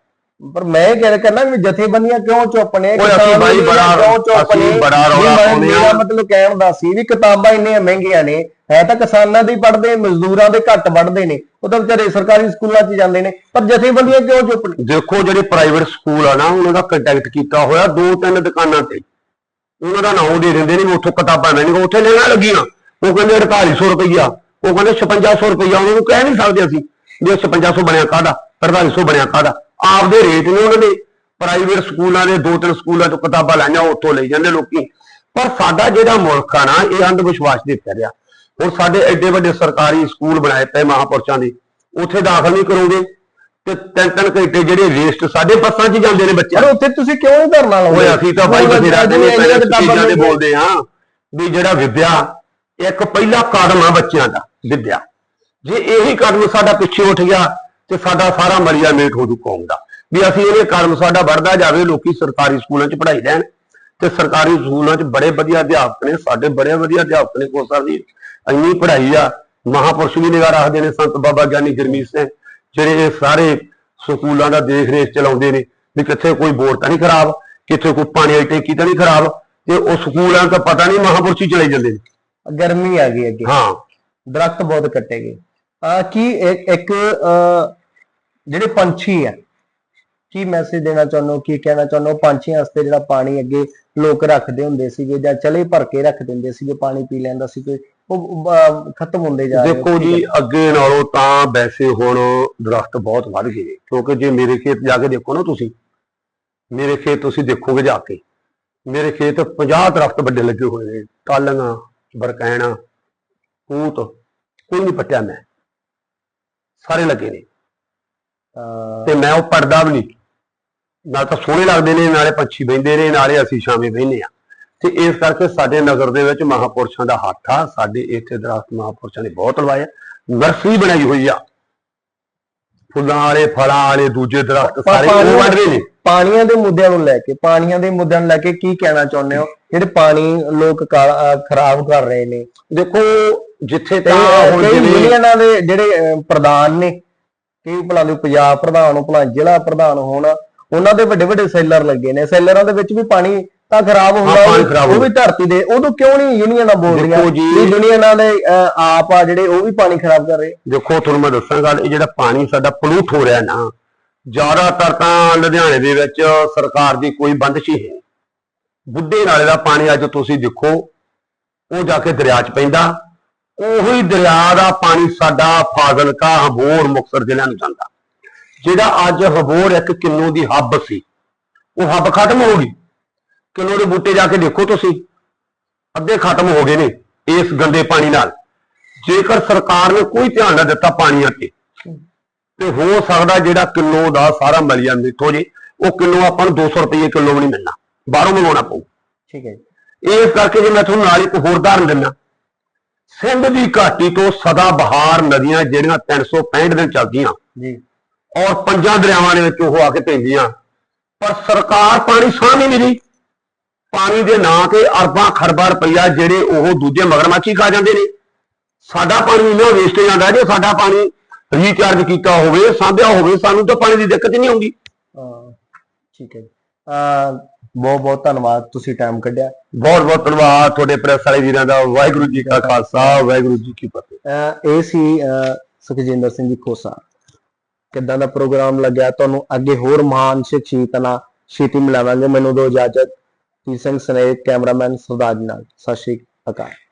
Speaker 2: ਪਰ ਮੈਂ ਇਹ ਕਹਿ ਕਰਨਾ ਵੀ ਜਥੇਬੰਦੀਆਂ ਕਿਉਂ ਚੁੱਪ ਨੇ?
Speaker 1: ਓਏ ਅਸੀਂ
Speaker 2: ਕਿਸਾਨ
Speaker 1: ਬਾਈ ਬੜਾ-
Speaker 2: ਕਿਉਂ ਚੁੱਪ
Speaker 1: ਅਸੀਂ
Speaker 2: ਨੇ?
Speaker 1: ਬੜਾ ਰੌਲਾ
Speaker 2: ਵੀ ਮੈਂ-
Speaker 1: ਪਾਉਂਦੇ
Speaker 2: ਮੇਰਾ
Speaker 1: ਹਾਂ।
Speaker 2: ਮਤਲਬ ਕਹਿਣ ਦਾ ਸੀ ਵੀ ਕਿਤਾਬਾਂ ਇੰਨੀਆਂ ਮਹਿੰਗੀਆਂ ਨੇ ਹੈ ਤਾਂ ਕਿਸਾਨਾਂ ਦੇ ਹੀ ਪੜ੍ਹਦੇ ਮਜ਼ਦੂਰਾਂ ਦੇ ਘੱਟ ਪੜ੍ਹਦੇ ਨੇ। ਉਹ ਤਾਂ ਵਿਚਾਰੇ ਸਰਕਾਰੀ ਸਕੂਲਾਂ 'ਚ ਜਾਂਦੇ ਨੇ। ਪਰ ਜਥੇਬੰਦੀਆਂ ਕਿਉਂ ਚੁੱਪ ਨੇ?
Speaker 1: ਦੇਖੋ ਜਿਹੜੇ ਪ੍ਰਾਈਵੇਟ ਸਕੂਲ ਆ ਨਾ ਉਹਨਾਂ ਦਾ ਕੰਟੈਕਟ ਕੀਤਾ ਹੋਇਆ ਦੋ ਤਿੰਨ ਦੁਕਾਨਾਂ ਤੇ। ਉਹਨਾਂ ਦਾ ਨਾਮ ਦੇ ਦਿੰਦੇ ਨੇ ਵੀ ਉੱਥੋਂ ਕਿਤਾਬਾਂ ਲੈਣੀਆਂ ਉੱਥੇ ਲੈਣਾ ਲੱਗੀਆਂ। ਉਹ ਕਹਿੰਦੇ 4800 ਰੁਪਈਆ। ਉਹ ਕਹਿੰਦੇ 5600 ਰੁਪਈਆ ਉਹਨਾਂ ਨੂੰ ਕਹਿ ਨਹੀਂ ਸਕਦੇ ਅਸੀਂ ਇਹ 5600 ਬਣਿਆ ਕਾਹਦਾ 4800 ਬਣਿਆ ਕਾਹਦਾ। ਆਪਦੇ ਰੇਟ ਨੇ ਉਹਨਾਂ ਦੇ। ਪ੍ਰਾਈਵੇਟ ਸਕੂਲਾਂ ਦੇ ਦੋ ਤਿੰਨ ਸਕੂਲਾਂ ਤੋਂ ਕਿਤਾਬਾਂ ਲੈਣੀਆਂ ਉੱਥੋਂ ਲਈ ਜਾਂਦੇ ਲੋਕੀ। ਪਰ ਸਾਡਾ ਜਿਹੜਾ ਮੁਲਕ ਆ ਨਾ ਇਹ ਅੰਧ ਵਿਸ਼ਵਾਸ ਦੇ ਉੱਤੇ ਰਿਹਾ। ਹੁਣ ਸਾਡੇ ਐਡੇ ਵੱਡੇ ਸਰਕਾਰੀ ਸਕੂਲ ਬਣਾਏ ਪਏ ਮਹਾਪੁਰਸ਼ਾਂ ਦੇ ਉੱਥੇ ਦਾਖਲ ਨਹੀਂ ਕਰੋਗੇ ਤੇ ਤਿੰਨ ਤਿੰਨ ਘੰਟੇ ਜਿਹੜੇ ਵੇਸਟ ਸਾਡੇ ਬੱਸਾਂ 'ਚ ਜਾਂਦੇ ਨੇ ਬੱਚੇ।
Speaker 2: ਉੱਥੇ ਤੁਸੀਂ ਕਿਉਂ ਧਰਨਾ ਲਾਉਂਦੇ?
Speaker 1: ਓਏ ਅਸੀਂ ਤਾਂ ਬਾਈ ਬਥੇਰਾ ਦੇ ਨੇ ਪਹਿਲੇ ਦੇ। ਬੋਲਦੇ ਆ ਵੀ ਜਿਹੜਾ ਵਿਦਿਆ ਇੱਕ ਪਹਿਲਾ ਕਦਮ ਆ ਬੱਚਿਆਂ ਦਾ, ਵਿੱਦਿਆ। ਜੇ ਇਹੀ ਕਦਮ ਸਾਡਾ ਪਿੱਛੇ ਉੱਠ ਗਿਆ ਤੇ ਸਾਡਾ ਸਾਰਾ ਮਰੀਆ ਮੇਟ ਹੋ ਜੂ ਕੌਮ ਦਾ। ਵੀ ਅਸੀਂ ਇਹਦੇ ਕਦਮ ਸਾਡਾ ਵੱਧਦਾ ਜਾਵੇ, ਲੋਕੀ ਸਰਕਾਰੀ ਸਕੂਲਾਂ 'ਚ ਪੜ੍ਹਾਈ ਲੈਣ। ਤੇ ਸਰਕਾਰੀ ਸਕੂਲਾਂ 'ਚ ਬੜੇ ਵਧੀਆ ਅਧਿਆਪਕ ਨੇ, ਸਾਡੇ ਬੜੇ ਵਧੀਆ ਅਧਿਆਪਕ ਨੇ ਕੋਸਾ ਦੀ ਇੰਨੀ ਪੜ੍ਹਾਈ ਆ, ਮਹਾਪੁਰਸ਼ ਵੀ ਨਿਗਾਹ ਰੱਖਦੇ ਨੇ, ਸੰਤ ਬਾਬਾ ਗਿਆਨੀ ਗੁਰਮੀਤ ਸਿੰਘ, ਜਿਹੜੇ ਇਹ ਸਾਰੇ ਸਕੂਲਾਂ ਦਾ ਦੇਖ ਰੇਖ ਚਲਾਉਂਦੇ ਨੇ, ਵੀ ਕਿੱਥੇ ਕੋਈ ਬੋਰਡ ਤਾਂ ਨਹੀਂ ਖਰਾਬ, ਕਿੱਥੇ ਕੋਈ ਪਾਣੀ ਵਾਲੀ ਟੈਂਕੀ ਤਾਂ ਨਹੀਂ ਖਰਾਬ, ਤੇ ਉਹ ਸਕੂਲਾਂ ਦਾ ਪਤਾ ਨਹੀਂ ਮਹਾਪੁਰਸ਼ ਹੀ ਚਲੇ ਜਾਂਦੇ ਨੇ।
Speaker 2: ਗਰਮੀ ਆ ਗਈ ਅੱਗੇ।
Speaker 1: ਹਾਂ।
Speaker 2: ਦਰਖਤ ਬਹੁਤ ਕੱਟੇ ਗਏ। ਆ ਕੀ ਇੱਕ ਇੱਕ, ਅਹ, ਜਿਹੜੇ ਪੰਛੀ ਆ ਕੀ ਮੈਸੇਜ ਦੇਣਾ ਚਾਹੁੰਦੇ ਹੋ ਕੀ ਕਹਿਣਾ ਚਾਹੁੰਦੇ ਹੋ? ਪੰਛੀਆਂ ਵਾਸਤੇ ਜਿਹੜਾ ਪਾਣੀ ਅੱਗੇ ਲੋਕ ਰੱਖਦੇ ਹੁੰਦੇ ਸੀਗੇ ਜਾਂ ਚਲੇ ਭਰ ਕੇ ਰੱਖ ਦਿੰਦੇ ਸੀਗੇ ਪਾਣੀ ਪੀ ਲੈਂਦਾ ਸੀ ਕੋਈ ਉਹ ਅਹ, ਖਤਮ ਹੁੰਦੇ ਜਾ ਰਹੇ
Speaker 1: ਦੇਖੋ ਜੀ ਅੱਗੇ ਨਾਲੋਂ ਤਾਂ ਵੈਸੇ ਹੁਣ ਦਰਖਤ ਬਹੁਤ ਵੱਧ ਗਏ। ਕਿਉਂਕਿ ਜੇ ਮੇਰੇ ਖੇਤ ਜਾ ਕੇ ਦੇਖੋ ਨਾ ਤੁਸੀਂ ਮੇਰੇ ਖੇਤ ਤੁਸੀਂ ਦੇਖੋਗੇ ਜਾ ਕੇ ਮੇਰੇ ਖੇਤ 50 ਦਰਖਤ ਵੱਡੇ ਲੱਗੇ ਹੋਏ ਨੇ ਟਾਲੀਆਂ ਬਰਕੈਣਾ ਕੂਤ ਕੋਈ ਨਹੀਂ ਪੱਟਿਆ ਮੈਂ। ਸਾਰੇ ਲੱਗੇ ਨੇ। ਤੇ ਮੈਂ ਉਹ ਪੜਦਾ ਵੀ ਨਹੀਂ ਨਾਲ ਤਾਂ ਸੋਹਣੇ ਲੱਗਦੇ ਨੇ ਨਾਲੇ ਪੰਛੀ ਬਹਿੰਦੇ ਨੇ ਨਾਲੇ ਅਸੀਂ ਸ਼ਾਮੇ ਬਹਿੰਦੇ ਆ ਤੇ ਇਸ ਕਰਕੇ ਸਾਡੇ ਨਗਰ ਦੇ ਵਿੱਚ ਮਹਾਪੁਰਸ਼ਾਂ ਦਾ ਹੱਥ ਆ। ਸਾਡੇ ਇੱਥੇ ਦਰਖਤ ਮਹਾਪੁਰਸ਼ਾਂ ਨੇ ਬਹੁਤ ਲਵਾਏ ਆ। ਨਰਸਰੀ ਬਣਾਈ ਹੋਈ ਆ। ਫੁੱਲਾਂ ਵਾਲੇ ਫਲਾਂ ਵਾਲੇ ਦੂਜੇ ਦਰਖਤ ਸਾਰੇ ਨੇ।
Speaker 2: ਪਾਣੀਆਂ ਦੇ ਮੁੱਦਿਆਂ ਨੂੰ ਲੈ ਕੇ ਪਾਣੀਆਂ ਦੇ ਮੁੱਦਿਆਂ ਨੂੰ ਲੈ ਕੇ ਕੀ ਕਹਿਣਾ ਚਾਹੁੰਦੇ ਹੋ? ਜਿਹੜੇ ਪਾਣੀ ਲੋਕ ਖਰਾਬ ਕਰ ਰਹੇ ਨੇ
Speaker 1: ਦੇਖੋ ਜਿੱਥੇ
Speaker 2: ਤੇ
Speaker 1: ਹੁਣ
Speaker 2: ਦੇ ਜਿਹੜੇ ਪ੍ਰਧਾਨ ਨੇ ਕਈ ਭਲਾ ਦੇ ਪੰਜਾਬ ਪ੍ਰਧਾਨ ਹੋ ਭਲਾ ਜ਼ਿਲ੍ਹਾ ਪ੍ਰਧਾਨ ਹੋਣ ਉਹਨਾਂ ਦੇ ਵੱਡੇ ਵੱਡੇ ਸੈਲਰ ਲੱਗੇ ਨੇ ਸੈਲਰਾਂ ਦੇ ਵਿੱਚ ਵੀ ਪਾਣੀ ਤਾਂ ਖਰਾਬ ਹੁੰਦਾ ਉਹ- ਵੀ ਧਰਤੀ ਦੇ ਉਦੋਂ ਕਿਉਂ ਨਹੀਂ ਯੂਨੀਅਨਾਂ ਬੋਲਦੀਆਂ। ਇਹ ਯੂਨੀਅਨਾਂ ਦੇ ਆਪ ਆ ਜਿਹੜੇ ਉਹ ਵੀ ਪਾਣੀ ਖਰਾਬ ਕਰ ਰਹੇ
Speaker 1: ਦੇਖੋ ਤੁਹਾਨੂੰ ਮੈਂ ਦੱਸਾਂਗਾ ਇਹ ਜਿਹੜਾ ਪਾਣੀ ਸਾਡਾ ਪਲੂਟ ਹੋ ਰਿਹਾ ਨਾ ਜ਼ਿਆਦਾਤਰ ਤਾਂ ਲੁਧਿਆਣੇ ਦੇ ਵਿੱਚ ਸਰਕਾਰ ਦੀ ਕੋਈ ਬੰਦਸ਼ ਹੀ। ਬੁੱਢੇ ਨਾਲੇ ਦਾ ਪਾਣੀ ਅੱਜ ਤੁਸੀਂ ਦੇਖੋ, ਉਹ ਜਾ ਕੇ ਦਰਿਆ 'ਚ ਪੈਂਦਾ। ਉਹੀ ਦਰਿਆ ਦਾ ਪਾਣੀ ਸਾਡਾ ਫਾਜ਼ਿਲਕਾ, ਹਬੋਰ, ਮੁਕਤਸਰ ਜ਼ਿਲ੍ਹਿਆਂ ਨੂੰ ਜਾਂਦਾ। ਜਿਹੜਾ ਅੱਜ ਹਬੋਰ ਇੱਕ ਕਿਲੋ ਦੀ ਹੱਬ ਸੀ, ਉਹ ਹੱਬ ਖਤਮ ਹੋ ਗਈ। ਕਿਲੋ ਦੇ ਬੂਟੇ ਜਾ ਕੇ ਦੇਖੋ ਤੁਸੀਂ, ਅੱਧੇ ਖਤਮ ਹੋ ਗਏ ਨੇ ਇਸ ਗੰਦੇ ਪਾਣੀ ਨਾਲ। ਜੇਕਰ ਸਰਕਾਰ ਨੇ ਕੋਈ ਧਿਆਨ ਨਾ ਦਿੱਤਾ ਪਾਣੀਆਂ ਤੇ ਤੇ ਹੋ ਸਕਦਾ ਜਿਹੜਾ ਕਿਲੋ ਦਾ ਸਾਰਾ ਮਲਿਆ ਮਿੱਠੋ ਜੇ, ਉਹ ਕਿਲੋ ਆਪਾਂ ਨੂੰ 200 ਰੁਪਏ ਕਿਲੋ ਵੀ ਨਹੀਂ ਮਿਲਣਾ। ਬਾਹਰੋਂ ਮੰਗਾਉਣਾ ਪਊ।
Speaker 2: ਠੀਕ ਹੈ
Speaker 1: ਇਸ ਕਰਕੇ ਜੇ ਮੈਂ ਤੁਹਾਨੂੰ ਨਾਲ ਇੱਕ ਹੋਰ ਉਦਾਹਰਨ ਦਿੰਦਾ। ਸਿੰਧ ਦੀ ਘਾਟੀ ਤੋਂ ਸਦਾ ਬਹਾਰ ਨਦੀਆਂ ਜਿਹੜੀਆਂ 365 ਦਿਨ ਚੱਲਦੀਆਂ
Speaker 2: ਜੀ।
Speaker 1: ਔਰ ਪੰਜਾਂ ਦਰਿਆਵਾਂ ਦੇ ਵਿੱਚ ਉਹ ਆ ਕੇ ਪੈਂਦੀਆਂ। ਪਰ ਸਰਕਾਰ ਪਾਣੀ ਸਾਂਭ ਨਹੀਂ ਰਹੀ ਪਾਣੀ ਦੇ ਨਾਂ ਤੇ ਅਰਬਾਂ ਖਰਬਾਂ ਰੁਪਈਆ ਜਿਹੜੇ ਉਹ ਦੂਜੇ ਮਗਰਮੱਛੀ ਖਾ ਜਾਂਦੇ ਨੇ। ਸਾਡਾ ਪਾਣੀ ਇਹਨਾਂ ਵੇਸਟ ਜਾਂਦਾ ਜੇ ਸਾਡਾ ਪਾਣੀ ਰੀਚਾਰਜ ਕੀਤਾ ਹੋਵੇ ਸਾਂਭਿਆ ਹੋਵੇ ਸਾਨੂੰ ਤਾਂ ਪਾਣੀ ਦੀ ਦਿੱਕਤ ਹੀ ਨਹੀਂ ਆਉਂਦੀ।
Speaker 2: ਹਾਂ ਠੀਕ ਹੈ ਜੀ। ਬਹੁਤ ਬਹੁਤ ਧੰਨਵਾਦ, ਤੁਸੀਂ ਟਾਈਮ ਕੱਢਿਆ।
Speaker 1: ਬਹੁਤ ਬਹੁਤ ਧੰਨਵਾਦ ਤੁਹਾਡੇ ਪ੍ਰੈਸ ਵਾਲੇ ਵੀਰਾਂ ਦਾ, ਵਾਹਿਗੁਰੂ ਜੀ ਕਾ ਖਾਲਸਾ, ਵਾਹਿਗੁਰੂ ਜੀ ਕੀ ਫਤਿਹ।
Speaker 2: ਇਹ ਸੀ, ਅਹ ਸੁਖਜਿੰਦਰ ਸਿੰਘ ਜੀ ਖੋਸਾ। ਕਿੱਦਾਂ ਦਾ ਪ੍ਰੋਗਰਾਮ ਲੱਗਿਆ? ਤੁਹਾਨੂੰ ਅੱਗੇ ਹੋਰ ਮਹਾਨ ਸ਼ਖਸੀਅਤਾਂ ਨਾਲ ਛੇਤੀ ਮਿਲਾਵਾਂਗੇ। ਮੈਨੂੰ ਦੋ ਇਜਾਜ਼ਤ ਤੀਰ ਸਿੰਘ ਸਨੇਹ, ਕੈਮਰਾਮੈਨ ਸਰਦਾਰ ਨਾਲ। ਸਤਿ ਸ਼੍ਰੀ ਅਕਾਲ।